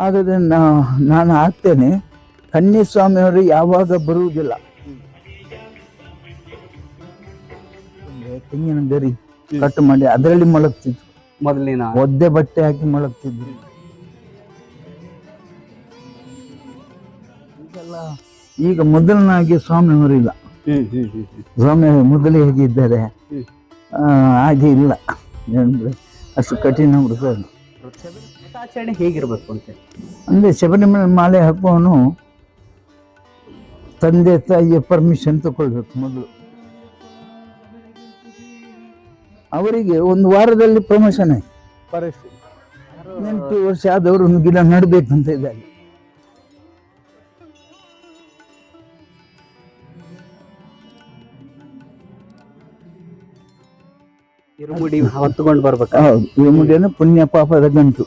ಹಾಗಾದ್ರೆ ನಾ- ನಾನು ಹಾಕ್ತೇನೆ. ಕನ್ಯಸ್ವಾಮಿಯವರು ಯಾವಾಗ ಬರುವುದಿಲ್ಲ. ತೆಂಗಿನ ಗರಿ ಕಟ್ ಮಾಡಿ ಅದರಲ್ಲಿ ಮಲಗ್ತಿದ್ರು. ಮೊದಲಿನ ಒದ್ದೆ ಬಟ್ಟೆ ಹಾಕಿ ಮಲಗ್ತಿದ್ರು. ಈಗೆಲ್ಲ ಈಗ ಮೊದಲನಾಗಿ ಸ್ವಾಮಿಯವರು ಇಲ್ಲ. ಸ್ವಾಮಿ ಮೊದಲೇ ಹೇಗಿದ್ದಾರೆ? ಹಾಗೆ ಇಲ್ಲ. ಅಷ್ಟು ಕಠಿಣ ಅದು. ಆಚರಣೆ ಹೇಗಿರಬೇಕು ಅಂತ ಅಂದ್ರೆ ಶಬರಿಮಲೆ ಮಾಲೆ ಹಾಕುವವನು ತಂದೆ ತಾಯಿಯ ಪರ್ಮಿಷನ್ ತಗೊಳ್ಬೇಕು ಮೊದಲು. ಅವರಿಗೆ ಒಂದು ವಾರದಲ್ಲಿ ಪ್ರಮೋಷನ್ ಆಯ್ತು. ಎಂಟು ವರ್ಷ ಆದವರು ಒಂದು ಗಿಡ ನಡ್ಬೇಕಂತ ಇದ್ದಾರೆ. ಇರುಮುಡಿ ಹೊತ್ತುಕೊಂಡು ಬರ್ಬೇಕು. ಹೌದು ಅಂದ್ರೆ ಪುಣ್ಯ ಪಾಪದ ಗಂಟು.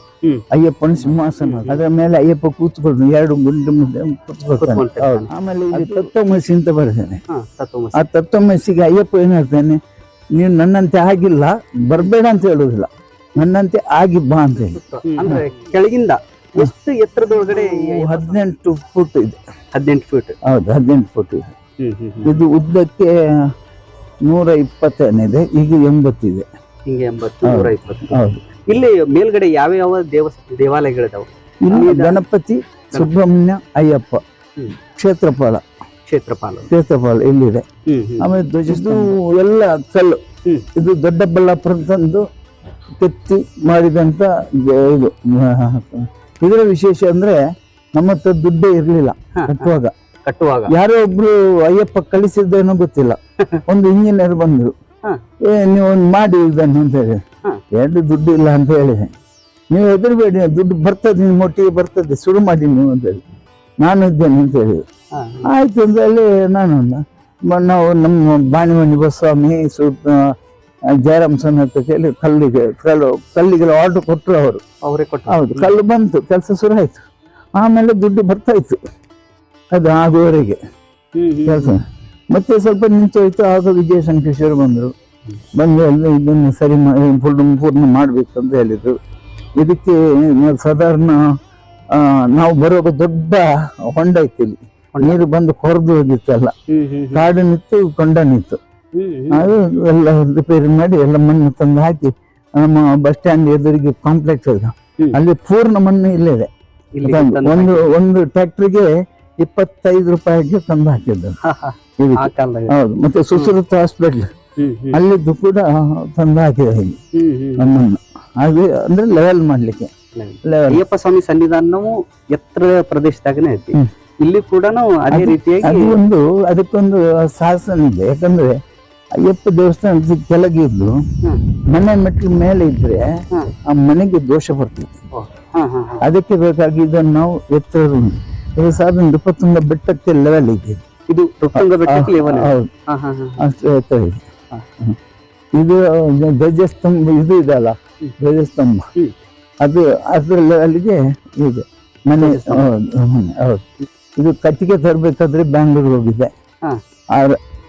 ಅಯ್ಯಪ್ಪನ ಸಿಂಹಾಸನ. ಅದರ ಮೇಲೆ ಅಯ್ಯಪ್ಪ ಕೂತ್ಕೊಂಡು ಎರಡು ಗುಂಡು ಮುಂದೆ. ಹೌದು. ಆಮೇಲೆ ಇಲ್ಲಿ ತತ್ವಮಸಿ ಅಂತ ಬರ್ತೇನೆ. ಆ ತತ್ವಮಸಿಗೆ ಅಯ್ಯಪ್ಪ ಏನ್ ಹೇಳ್ತಾನೆ ನೀನು ನನ್ನಂತೆ ಆಗಿಲ್ಲ ಬರಬೇಡ ಅಂತ ಹೇಳುದಿಲ್ಲ ನನ್ನಂತೆ ಆಗಿ ಬಾ ಅಂತ ಹೇಳಿ. ಅಂದ್ರೆ ಕೆಳಗಿಂದ ಎಷ್ಟು ಎತ್ತರದೊಳಗಡೆ ಹದಿನೆಂಟು ಫುಟ್ ಇದೆ. ಹದಿನೆಂಟು ಫುಟ್. ಹೌದು ಹದಿನೆಂಟು ಫುಟ್ ಇದೆ. ಇದು ಉದ್ದಕ್ಕೆ ನೂರ ಇಪ್ಪತ್ತೇನಿದೆ ಈಗ ಎಂಬತ್ತಿದೆ. ಹಿಂಗೆ ಎಂಬತ್ತು. ನೂರ ಇಪ್ಪತ್ತು. ಹೌದು. ಇಲ್ಲಿ ಮೇಲ್ಗಡೆ ಯಾವ ಯಾವ ದೇವಾಲಯಗಳಿದಾವೆ? ಇಲ್ಲಿ ಗಣಪತಿ ಸುಬ್ರಹ್ಮಣ್ಯ ಅಯ್ಯಪ್ಪ. ಕ್ಷೇತ್ರಪಾಲ. ಕ್ಷೇತ್ರಪಾಲ. ಕ್ಷೇತ್ರಪಾಲ ಇಲ್ಲಿದೆ ಆಮೇಲೆ ಧ್ವಜ ಎಲ್ಲ ಕಲ್ಲು. ಇದು ದೊಡ್ಡಬಳ್ಳಾಪುರ ತಂದು ಕೆತ್ತಿ ಮಾಡಿದಂತ ಇದು. ಇದರ ವಿಶೇಷ ಅಂದ್ರೆ ನಮ್ಮ ಹತ್ರ ದುಡ್ಡೇ ಇರಲಿಲ್ಲ ಕಟ್ಟುವಾಗ. ಕಟ್ಟುವಾಗ? ಯಾರೋ ಒಬ್ರು ಅಯ್ಯಪ್ಪ ಕಳಿಸಿದ್ದೇನೋ ಗೊತ್ತಿಲ್ಲ. ಒಂದು ಇಂಜಿನಿಯರ್ ಬಂದ್ರು. ಏ ನೀವು ಒಂದು ಮಾಡಿ ಇದನ್ನು ಅಂತ ಹೇಳಿ. ಎರಡು ದುಡ್ಡು ಇಲ್ಲ ಅಂತ ಹೇಳಿ. ನೀವು ಹೆದರ್ಬೇಡಿ ದುಡ್ಡು ಬರ್ತದೆ ನಿಮ್ಮ ಒಟ್ಟಿಗೆ ಬರ್ತದೆ ಶುರು ಮಾಡಿ ನೀವು ಅಂತ ಹೇಳಿ. ನಾನು ಇದ್ದೇನೆ ಅಂತ ಹೇಳಿ. ಆಯ್ತು ಅಂತ ಹೇಳಿ ನಾನು ನಾವು ನಮ್ಮ ಬಾಣಿಮಣಿ ಬಸ್ವಾಮಿ ಸು ಜಯರಾಮ್ ಸನ್ ಅಂತ ಕೇಳಿ ಕಲ್ಲಿಗೆ ಕಲ್ಲು ಕಲ್ಲಿಗೆಲ್ಲ ಆರ್ಡರ್ ಕೊಟ್ಟರು ಅವರು. ಅವರೇ ಕೊಟ್ಟರು ಹೌದು ಕಲ್ಲು ಬಂತು ಕೆಲಸ ಶುರು ಆಯ್ತು. ಆಮೇಲೆ ದುಡ್ಡು ಬರ್ತಾ ಇತ್ತು. ಅದು ಆಗುವವರೆಗೆ. ಕೆಲಸ. ಮತ್ತೆ ಸ್ವಲ್ಪ ನಿಂತೋಯ್ತು ಆಗ ವಿಜಯ ಸಂಕೇಶ್ವರ ಬಂದರು. ಬಂದು ಅಲ್ಲಿ ಇದನ್ನು ಸರಿ ಮಾಡಿ ಪೂರ್ಣ ಪೂರ್ಣ ಮಾಡಬೇಕು ಅಂತ ಹೇಳಿದ್ರು. ಇದಕ್ಕೆ ಸಾಧಾರಣ ನಾವು ಬರುವಾಗ ದೊಡ್ಡ ಹೊಂಡ ಇತ್ತು ಇಲ್ಲಿ ನೀರು ಬಂದು ಕೊರೆದು ಹೋಗಿತ್ತಲ್ಲ ಕೊಂಡನಿತ್ತು ಹ್ಮ್ ಕಾಡು ನಿಂತು ಕೊಂಡ ನಿಂತು. ಹ್ಮ್ ಹ್ಮ್. ಅದು ಎಲ್ಲ ರಿಪೇರಿ ಮಾಡಿ ಎಲ್ಲ ಮಣ್ಣು ತಂದು ಹಾಕಿ ನಮ್ಮ ಬಸ್ ಸ್ಟ್ಯಾಂಡ್ ಎದುರಿಗೆ ಕಾಂಪ್ಲೆಕ್ಸ್ ಅಲ್ಲಿ. ಪೂರ್ಣ ಮಣ್ಣು ಇಲ್ಲೇ ಇದೆ. ಒಂದು ಒಂದು ಟ್ರ್ಯಾಕ್ಟರ್ಗೆ ಇಪ್ಪತ್ತೈದು ರೂಪಾಯಿಗೆ ತಂದು ಹಾಕಿದ್ದು. ಹೌದು ಮತ್ತೆ ಸುಶ್ರುತ ಹಾಸ್ಪಿಟಲ್ ಅಲ್ಲಿದ್ದು ಕೂಡ ತಂದು ಹಾಕಿದ ಹೀಗೆ. ನಮ್ಮನ್ನು. ಹಾಗೆ ಅಂದ್ರೆ ಲೆವೆಲ್ ಮಾಡ್ಲಿಕ್ಕೆ. ಅಯ್ಯಪ್ಪ ಸ್ವಾಮಿ ಸನ್ನಿಧಾನವು ಎತ್ತರ ಪ್ರದೇಶದಾಗನೇ ಐತಿ. ಇಲ್ಲಿ ಕೂಡ ಅದೇ ರೀತಿಯಾಗಿ ಅದು ಒಂದು ಅದಕ್ಕೊಂದು ಸಾಹಸನ ಇದೆ. ಯಾಕಂದ್ರೆ ಅಯ್ಯಪ್ಪ ದೇವಸ್ಥಾನ ಕೆಳಗಿದ್ದು ಇದ್ದು ಮನೆ ಮೆಟ್ಟಿಲು ಮೇಲೆ ಇದ್ರೆ ಆ ಮನೆಗೆ ದೋಷ ಬರ್ತದೆ. ಹಾ. ಅದಕ್ಕೆ ಬೇಕಾಗಿ ಇದನ್ನು ನಾವು ಎತ್ತರ ಇದು ಸಾವಿರದ ಇಪ್ಪತ್ತೊಂದು ಬೆಟ್ಟಕ್ಕೆ ಲೆವೆಲ್ ಇದೆ. ಇದು ರುಕ್ಕಂಗ ಬೆಟ್ಟಕ್ಕೆ ಲೆವೆಲ್ ಹೌದು. ಅಷ್ಟು ಎತ್ತರ ಇದೆ ಇದು ಧ್ವಜಸ್ತಂಭ ಇದು ಇದಲ್ಲ. ಧ್ವಜಸ್ತಂಭ. ಅದು ಅದ್ರ ಲೆವೆಲ್ಗೆ ಇದೆ. ಮನೆ ಹೌದು ಇದು ಕಟ್ಟಿಗೆ ತರಬೇಕಾದ್ರೆ ಬ್ಯಾಂಗ್ಳೂರ್ ಹೋಗಿದ್ದೆ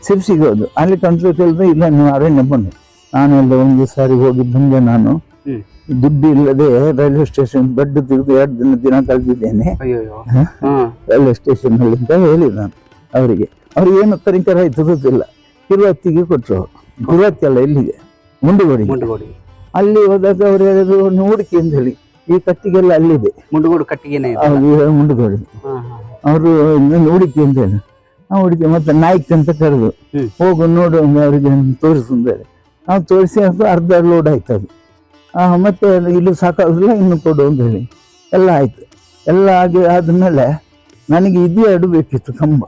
ಸಿರ್ಸಿಗೆ ಹೋದು. ಅಲ್ಲಿ ಕಂಟ್ರೋಲ್ ಕೇಳಿದ್ರೆ ಇಲ್ಲ ನೀವು ಅರಣ್ಯ ಬಂದು ನಾನೆಲ್ಲ ಒಂದು ಸಾರಿ ಹೋಗಿ ಬಂದೆ ನಾನು. ದುಡ್ಡು ಇಲ್ಲದೆ ರೈಲ್ವೆ ಸ್ಟೇಷನ್ ಬೆಡ್ ತಿರುಗಿ ಎರಡು ದಿನ ದಿನ ಕಳೆದಿದ್ದೇನೆ. ರೈಲ್ವೆ ಸ್ಟೇಷನ್ ಅಲ್ಲಿ ಅಂತ ಹೇಳಿ ನಾನು ಅವರಿಗೆ. ಅವ್ರಿಗೆ ಏನು ತನಿಖರ ಆಯ್ತು ಗೊತ್ತಿಲ್ಲ ಕಿರುವತ್ತಿಗೆ ಕೊಟ್ಟರು ಕಿರುವತ್ತಿ ಅಲ್ಲ ಇಲ್ಲಿಗೆ ಮುಂಡುಗೋಡಿ ಮುಂಡಗೋಡಿ ಅಲ್ಲಿ ಹೋದಾಗ ಅವ್ರು ಹೇಳಿದ್ರು ನೋಡಿಕೆ ಹುಡುಕಿ ಅಂತ ಹೇಳಿ. ಈ ಕಟ್ಟಿಗೆಲ್ಲ ಅಲ್ಲಿದೆ. ಮುಂಡುಗೋಡು ಕಟ್ಟಿಗೆನೇ ಅವ್ರು ಮುಂಡುಗೋಡಿ. ಅವರು ನೋಡಿಕೆ ಅಂತ ಹೇಳಿ. ಹುಡುಕಿ ಮತ್ತೆ ನಾಯ್ಕ್ ಅಂತ ಕರೆದು ಹೋಗು ನೋಡು ಅವರಿಗೆ ತೋರಿಸು ಅಂತ ಹೇಳಿ. ನಾವು ತೋರಿಸಿ ಅದು ಅರ್ಧ ಲೋಡ್ ಆಯ್ತು ಅದು ಮತ್ತೆ ಇಲ್ಲಿ ಸಾಕಾಗಿಲ್ಲ ಇನ್ನು ಕೊಡು ಅಂತ ಹೇಳಿ. ಎಲ್ಲ ಆಯ್ತು. ಎಲ್ಲ ಆಗಿ ಆದ್ಮೇಲೆ ನನಗೆ ಇದು ಎರಡು ಬೇಕಿತ್ತು ಕಂಬ.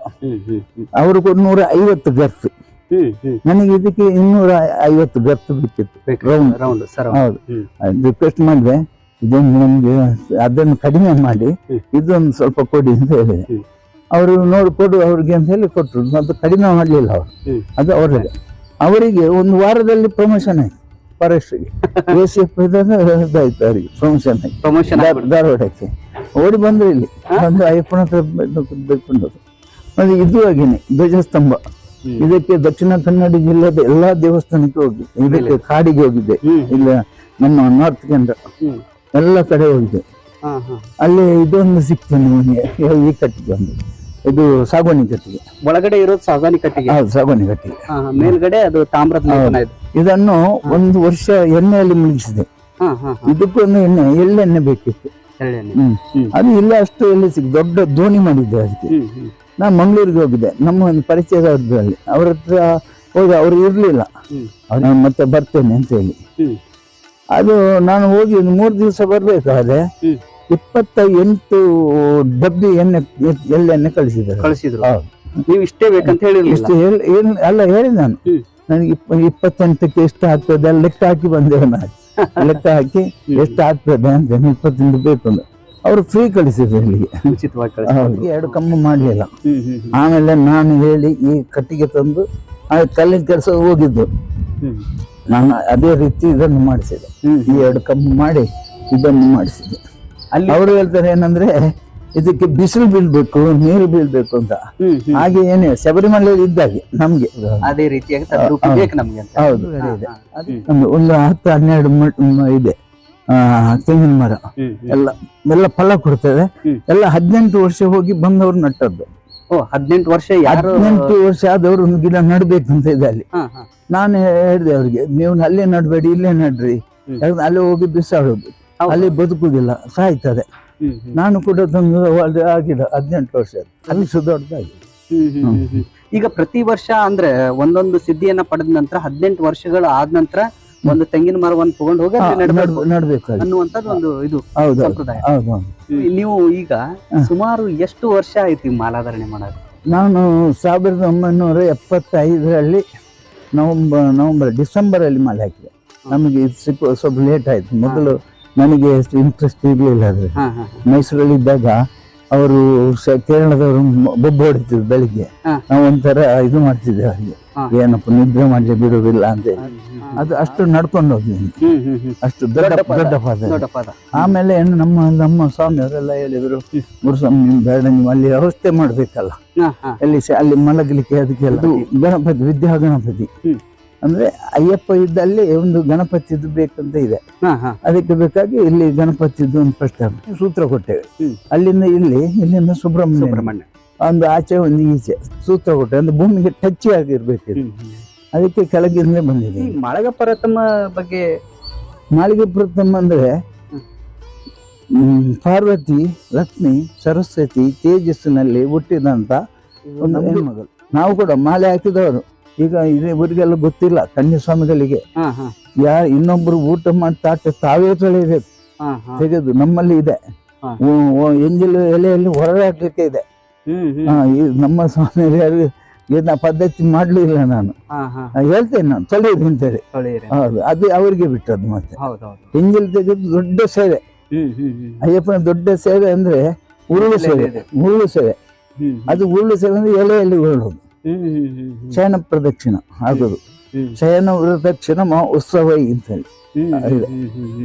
ಅವರು ನೂರ ಐವತ್ತು ಗರ್ತು. ನನಗೆ ಇದಕ್ಕೆ ಇನ್ನೂರ ಐವತ್ತು ಗರ್ತು ಬೇಕಿತ್ತು. ರೌಂಡ್. ರೌಂಡ್ ಸರ್ ಹೌದು. ರಿಕ್ವೆಸ್ಟ್ ಮಾಡಿದೆ ಇದೊಂದು ನಿಮ್ಗೆ ಅದನ್ನು ಕಡಿಮೆ ಮಾಡಿ. ಇದೊಂದು ಸ್ವಲ್ಪ ಕೊಡಿ ಅಂತ ಹೇಳಿ. ಅವರು ನೋಡಿ ಕೊಡು ಅವ್ರಿಗೆ ಅಂತ ಹೇಳಿ ಕೊಟ್ಟರು. ಅದು ಕಡಿಮೆ ಮಾಡಲಿಲ್ಲ ಅವರು. ಅದು ಅವರಿಗೆ ಅವರಿಗೆ ಒಂದು ವಾರದಲ್ಲಿ ಪ್ರಮೋಷನ್ ಆಯ್ತು. ಫಾರೆಸ್ಟ್ಗೆ ಎ ಸಿ ಎಫ್ ಇದಾಯ್ತು ಅವರಿಗೆ ಪ್ರಮೋಷನ್ ಆಯ್ತು ಪ್ರಮೋಷನ್ ಧಾರ- ಧಾರವಾಡಕ್ಕೆ. ಓಡಿ ಬಂದ್ರೆ ಇಲ್ಲಿ. ಬಂದು ಅಯ್ಯಪ್ಪನ ಹತ್ರ ಬೇಕೊಂಡು ಮತ್ತೆ ಇದು ಹಾಗೇನೆ ಧ್ವಜಸ್ತಂಭ. ಇದಕ್ಕೆ ದಕ್ಷಿಣ ಕನ್ನಡ ಜಿಲ್ಲೆದ ಎಲ್ಲಾ ದೇವಸ್ಥಾನಕ್ಕೆ ಹೋಗಿ ಇದಕ್ಕೆ ಕಾಡಿಗೆ ಹೋಗಿದ್ದೆ ಇಲ್ಲ ನಮ್ಮ ನಾರ್ತ್ ಕೇಂದ್ರ ಎಲ್ಲ ಕಡೆ ಹೋಗಿದ್ದೆ ಅಲ್ಲಿ ಇದೊಂದು ಸಿಕ್ತು ನಿಮಗೆ ಈ ಕಟ್ಟಿಗೆ ಒಂದು. ಇದು ಸಾಗುವಾನಿ ಕಟ್ಟಿಗೆ. ಒಳಗಡೆ ಇರೋದು ಸಾಗಾಣಿ ಕಟ್ಟಿಗೆ? ಹೌದು ಸಾಗುವಾನಿ ಕಟ್ಟಿಗೆ. ಹಾ, ಹಾ. ಮೇಲ್ಗಡೆ ಅದು ತಾಮ್ರದ ಲೇಪನ ಇದೆ. ಇದನ್ನು ಒಂದು ವರ್ಷ ಎಣ್ಣೆಯಲ್ಲಿ ಮುಳುಗಿಸಿದೆ. ಹಾ ಹಾ ಹಾ. ಇದಕ್ಕೊಂದು ಎಣ್ಣೆ ಎಳ್ಳೆಣ್ಣೆ ಬೇಕಿತ್ತು. ಎಳ್ಳೆಣ್ಣೆ. ಹ್ಮ್. ಹ್ಮ್. ಅದು ಇಲ್ಲ ಅಷ್ಟು ಎಲ್ಲಿ ಸಿಗ್ ದೊಡ್ಡ ದೋಣಿ ಮಾಡಿದ್ದೆ ಅದಕ್ಕೆ. ಹ್ಮ್ ಹ್ಮ್. ನಾನು ಮಂಗಳೂರಿಗೆ ಹೋಗಿದ್ದೆ. ನಮ್ಮ ಒಂದು ಪರಿಚಯದಲ್ಲಿ ಅವ್ರ ಹತ್ರ ಹೋಗಿ ಅವ್ರು ಇರ್ಲಿಲ್ಲ. ಹ್ಮ್. ನಾನು ಮತ್ತೆ ಬರ್ತೇನೆ ಅಂತ ಹೇಳಿ. ಹ್ಮ್. ಅದು ನಾನು ಹೋಗಿ ಒಂದು ಮೂರು ದಿವಸ ಬರ್ಬೇಕಾದ್ರೆ ಹ್ಮ್. ಇಪ್ಪತ್ತ ಎಂಟು ಡಬ್ಬಿ ಎಣ್ಣೆ ಎಳ್ಳೆಣ್ಣೆ ಕಳಿಸಿದ್ದಾರೆ ಕಳಿಸಿದ್ರು. ಹೌದು. ನೀವು ಇಷ್ಟೇ ಬೇಕಂತ ಹೇಳಿ ಇಷ್ಟು ಹೇಳಿ ಏನ್- ಅಲ್ಲ ಹೇಳಿ ನಾನು. ನನಗೆ ಇಪ್ಪ ಇಪ್ಪತ್ತೆಂಟಕ್ಕೆ ಎಷ್ಟು ಆಗ್ತದೆ ಅಲ್ಲಿ ಲೆಕ್ಕ ಹಾಕಿ ಬಂದೆ ನಾನು. ಲೆಕ್ಕ ಹಾಕಿ ಎಷ್ಟು ಆಗ್ತದೆ ಅಂತ ಇಪ್ಪತ್ತೆಂಟು ಬೇಕು ಅಂತ ಅವರು ಫ್ರೀ ಕಳಿಸಿದ್ರು ಇಲ್ಲಿಗೆ. ಉಚಿತವಾಗಿ ಕಳಿಸಿ ಹೌದು. ಎರಡು ಕಮ್ಮಿ ಮಾಡಲಿಲ್ಲ. ಆಮೇಲೆ ನಾನು ಹೇಳಿ ಈ ಕಟ್ಟಿಗೆ ತಂದು ಆ ಕಲ್ಲಿನ ಕೆಲಸ ಹೋಗಿದ್ದು. ನಾನು ಅದೇ ರೀತಿ ಇದನ್ನು ಮಾಡಿಸಿದೆ. ಈ ಎರಡು ಕಮ್ಮಿ ಮಾಡಿ ಇದನ್ನು ಮಾಡಿಸಿದೆ. ಅವರು ಹೇಳ್ತಾರೆ ಏನಂದ್ರೆ ಇದಕ್ಕೆ ಬಿಸಿಲು ಬೀಳ್ಬೇಕು ನೀರು ಬೀಳ್ಬೇಕು ಅಂತ. ಹಾಗೆ ಏನೇ ಶಬರಿಮಲೆ ಇದ್ದಾಗೆ ನಮ್ಗೆ. ಅದೇ ರೀತಿಯಾಗಿ ಹೌದು. ನಮ್ಗೆ ಅಂತ. ಒಂದು ಹತ್ತು ಹನ್ನೆರಡು ಇದೆ. ಆ, ತೆಂಗಿನ ಮರ. ಎಲ್ಲ ಎಲ್ಲ ಫಲ ಕೊಡ್ತದೆ. ಎಲ್ಲ ಹದಿನೆಂಟು ವರ್ಷ ಹೋಗಿ ಬಂದವರು ನಟ್ಟದ್ದು. ಓ ಹದಿನೆಂಟು ವರ್ಷ ಹದಿನೆಂಟು ವರ್ಷ ಆದವರು ಒಂದು ಗಿಡ ನಡ್ಬೇಕಂತ ಇದೆ ಅಲ್ಲಿ ನಾನು ಹೇಳಿದೆ ಅವ್ರಿಗೆ ನೀವು ಅಲ್ಲೇ ನಡ್ಬೇಡಿ ಇಲ್ಲೇ ನಡ್ರಿ. ಅಲ್ಲೇ ಅಲ್ಲಿ ಹೋಗಿ ಬಿಸಾಡೋದು. ಅಲ್ಲಿ ಬದುಕುದಿಲ್ಲ ಸಾಯ್ತದೆ. ನಾನು ಕೂಡ ತಂದು ಆಗಿದೆ ಹದಿನೆಂಟು ವರ್ಷ ಅಲ್ಲಿ ಹ್ಮ್. ಈಗ ಪ್ರತಿ ವರ್ಷ ಅಂದ್ರೆ ಒಂದೊಂದು ಸಿದ್ಧಿಯನ್ನ ಪಡೆದ ನಂತರ ಹದಿನೆಂಟು ವರ್ಷಗಳು ಆದ ನಂತರ ಒಂದು ತೆಂಗಿನ ಮರವನ್ನು ತಗೊಂಡು ಹೋಗಿ ನಡಬೇಕು ಅನ್ನುವಂಥದ್ದು ಒಂದು ಇದು ಸಂಪ್ರದಾಯ. ನೀವು ಈಗ ಸುಮಾರು ಎಷ್ಟು ವರ್ಷ ಆಯ್ತು ಈ ಮಾಲಾಧಾರಣೆ ಮಾಡೋದು? ನಾನು ಸಾವಿರದ ಒಂಬೈನೂರ ಎಪ್ಪತ್ತೈದರಲ್ಲಿ ನವಂಬರ್ ನವಂಬರ್ ಡಿಸೆಂಬರಲ್ಲಿ ಮಾಲೆ ಹಾಕಿದೆ. ನಮಗೆ ಇದು ಸಿಕ್ಕ ಸ್ವಲ್ಪ ಲೇಟ್ ಆಯ್ತು. ಮೊದಲು ನನಗೆ ಅಷ್ಟು ಇಂಟ್ರೆಸ್ಟ್ ಇರಲಿಲ್ಲ ಅದು. ಮೈಸೂರಲ್ಲಿ ಇದ್ದಾಗ ಅವರು ಕೇರಳದವರು ಬೊಬ್ಬ ಹೊಡಿತಿದ್ರು ಬೆಳಿಗ್ಗೆ. ನಾವು ಒಂಥರ ಇದು ಮಾಡ್ತಿದ್ದೆ ಅವರಿಗೆ. ಏನಪ್ಪ ನಿದ್ರೆ ಮಾಡ್ಲಿ ಬಿಡೋದಿಲ್ಲ ಅಂತ ಹೇಳಿ. ಅದು ಅಷ್ಟು ನಡ್ಕೊಂಡು ಹ್ಮ್ ಅಷ್ಟು ದೊಡ್ಡ ದೊಡ್ಡ ಪಾದ. ಆಮೇಲೆ ನಮ್ಮ ನಮ್ಮ ನಮ್ಮ ಸ್ವಾಮಿಯವರೆಲ್ಲ ಹೇಳಿದ್ರು ಗುರುಸ್ವಾಮಿ ಬೇಡ ನೀವು ಅಲ್ಲಿ ವ್ಯವಸ್ಥೆ ಮಾಡ್ಬೇಕಲ್ಲ. ಅಲ್ಲಿ ಅಲ್ಲಿ ಮಲಗಲಿಕ್ಕೆ ಅದಕ್ಕೆಲ್ಲ ಅದು ಗಣಪತಿ ವಿದ್ಯಾ ಗಣಪತಿ. ಅಂದ್ರೆ ಅಯ್ಯಪ್ಪ ಇದ್ದಲ್ಲಿ ಒಂದು ಗಣಪತಿದು ಬೇಕಂತ ಇದೆ. ಅದಕ್ಕೆ ಬೇಕಾಗಿ ಇಲ್ಲಿ ಗಣಪತಿಯೊಂದು ಒಂದು ಪ್ರಶ್ನೆ ಸೂತ್ರ ಕೊಟ್ಟೇವೆ. ಅಲ್ಲಿಂದ ಇಲ್ಲಿ ಇಲ್ಲಿಂದ ಸುಬ್ರಹ್ಮಣ್ಯ. ಸುಬ್ರಹ್ಮಣ್ಯ. ಒಂದು ಆಚೆ ಒಂದು ಈಚೆ. ಸೂತ್ರ ಕೊಟ್ಟೆ. ಅಂದ್ರೆ ಭೂಮಿಗೆ ಟಚ್ ಆಗಿರ್ಬೇಕು. ಅದಕ್ಕೆ ಕೆಳಗಿಂದ ಬಂದಿದೆ. ಮಾಳಗ ಪರತಮ ಬಗ್ಗೆ ಮಾಳಿಗೆ ಪ್ರಥಮ ಅಂದ್ರೆ ಪಾರ್ವತಿ ಲಕ್ಷ್ಮಿ ಸರಸ್ವತಿ ತೇಜಸ್ಸಿನಲ್ಲಿ ಹುಟ್ಟಿದಂತ ಒಂದು ಹೆಣ್ಮಗಳು. ನಾವು ಕೂಡ ಮಾಲೆ ಹಾಕಿದವರು. ಈಗ ಇದು ಇವರಿಗೆಲ್ಲ ಗೊತ್ತಿಲ್ಲ ಕನ್ಯಾಸ್ವಾಮಿಗಳಿಗೆ. ಯಾ ಇನ್ನೊಬ್ರು ಊಟ ಮಾಡಿ ತಾಟ ತಾವೇ ತೊಳಿಬೇಕು ತೆಗೆದು ನಮ್ಮಲ್ಲಿ ಇದೆ. ಎಂಜಿಲ್ ಎಲೆಯಲ್ಲಿ ಹೊರಗೆ ಹಾಕ್ಲಿಕ್ಕೆ ಇದೆ. ನಮ್ಮ ಸ್ವಾಮಿಯರು ಇದನ್ನ ಪದ್ಧತಿ ಮಾಡ್ಲಿಲ್ಲ ನಾನು. ಹೇಳ್ತೇನೆ ನಾನು ತೊಳೆಯಿರಿ ಅಂತೇಳಿ. ಹೌದು ಅದು ಅವರಿಗೆ ಬಿಟ್ಟದ್ದು ಮತ್ತೆ. ಎಂಜಲ್ ತೆಗೆದು ದೊಡ್ಡ ಸೇವೆ ಅಯ್ಯಪ್ಪನ ದೊಡ್ಡ ಸೇವೆ ಅಂದ್ರೆ ಉರುಳು ಸೇವೆ. ಉರುಳು ಸೇವೆ ಅದು ಉರುಳು ಸೇವೆ ಅಂದ್ರೆ ಎಲೆಯಲ್ಲಿ ಉರುಳೋದು. ಶಯನ ಪ್ರದಕ್ಷಿಣ ಆಗೋದು. ಶಯನ ಪ್ರದಕ್ಷಿಣ ಉತ್ಸವ ಅಂತೇಳಿ.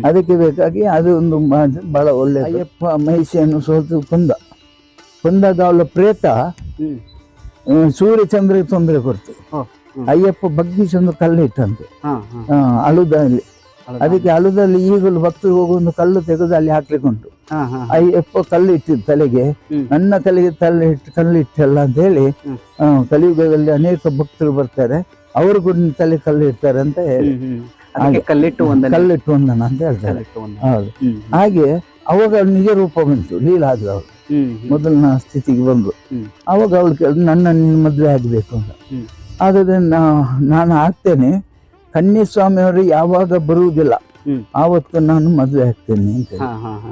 ಅದಕ್ಕೆ ಬೇಕಾಗಿ ಅದು ಒಂದು ಬಹಳ ಒಳ್ಳೆ ಅಯ್ಯಪ್ಪ ಮಹಿಷಿಯನ್ನು ಸೋತು ಕೊಂದ. ಕೊಂದಾಗ ಅವಳ ಪ್ರೇತ ಸೂರ್ಯಚಂದ್ರಿಗೆ ತೊಂದರೆ ಕೊಡ್ತು. ಅಯ್ಯಪ್ಪ ಬಗ್ಗಿಸಿ ಒಂದು ಕಲ್ಲಿಟ್ಟಂತೆ ಅಳುದಲ್ಲಿ? ಅದಕ್ಕೆ ಅಳುದಲ್ಲಿ ಈಗಲೂ ಭಕ್ತರು ಹೋಗುವ ಒಂದು ಕಲ್ಲು ತೆಗೆದು ಅಲ್ಲಿ ಹಾಕ್ಲಿಕ್ಕೆ ಉಂಟು ಅಯ್ಯಪ್ಪ ಕಲ್ಲು ಇಟ್ಟಿದ್ದು ತಲೆಗೆ. ನನ್ನ ತಲೆಗೆ ತಲೆ ಇಟ್ಟು ಕಲ್ಲು ಇಟ್ಟಲ್ಲ ಅಂತ ಹೇಳಿ ಕಲಿಯುಗದಲ್ಲಿ ಅನೇಕ ಭಕ್ತರು ಬರ್ತಾರೆ. ಅವರು ಕೂಡ ತಲೆ ಕಲ್ಲು ಇಡ್ತಾರೆ ಅಂತ ಹೇಳಿ. ಕಲ್ಲಿಟ್ಟು ಒಂದನೇ. ಕಲ್ಲಿಟ್ಟು ಒಂದನ ಅಂತ ಹೇಳ್ತಾರೆ. ಹೌದು. ಹಾಗೆ ಅವಾಗ ನಿಜ ರೂಪ ಬಂತು ಲೀಲಾದ್ರು ಅವಳು ಮೊದಲಿನ ಸ್ಥಿತಿಗೆ ಬಂದು. ಅವಾಗ ಅವಳು ನನ್ನ ನಿನ್ನ ಮದುವೆ ಆಗಬೇಕು ಅಂತ. ಹಾಗಾದ್ರೆ ನಾ- ನಾನು ಆಗ್ತೇನೆ. ಕನ್ಯಾಸ್ವಾಮಿಯವರು ಯಾವಾಗ ಬರುವುದಿಲ್ಲ. ಆವತ್ತು ನಾನು ಮದುವೆ ಆಗ್ತೇನೆ ಅಂತ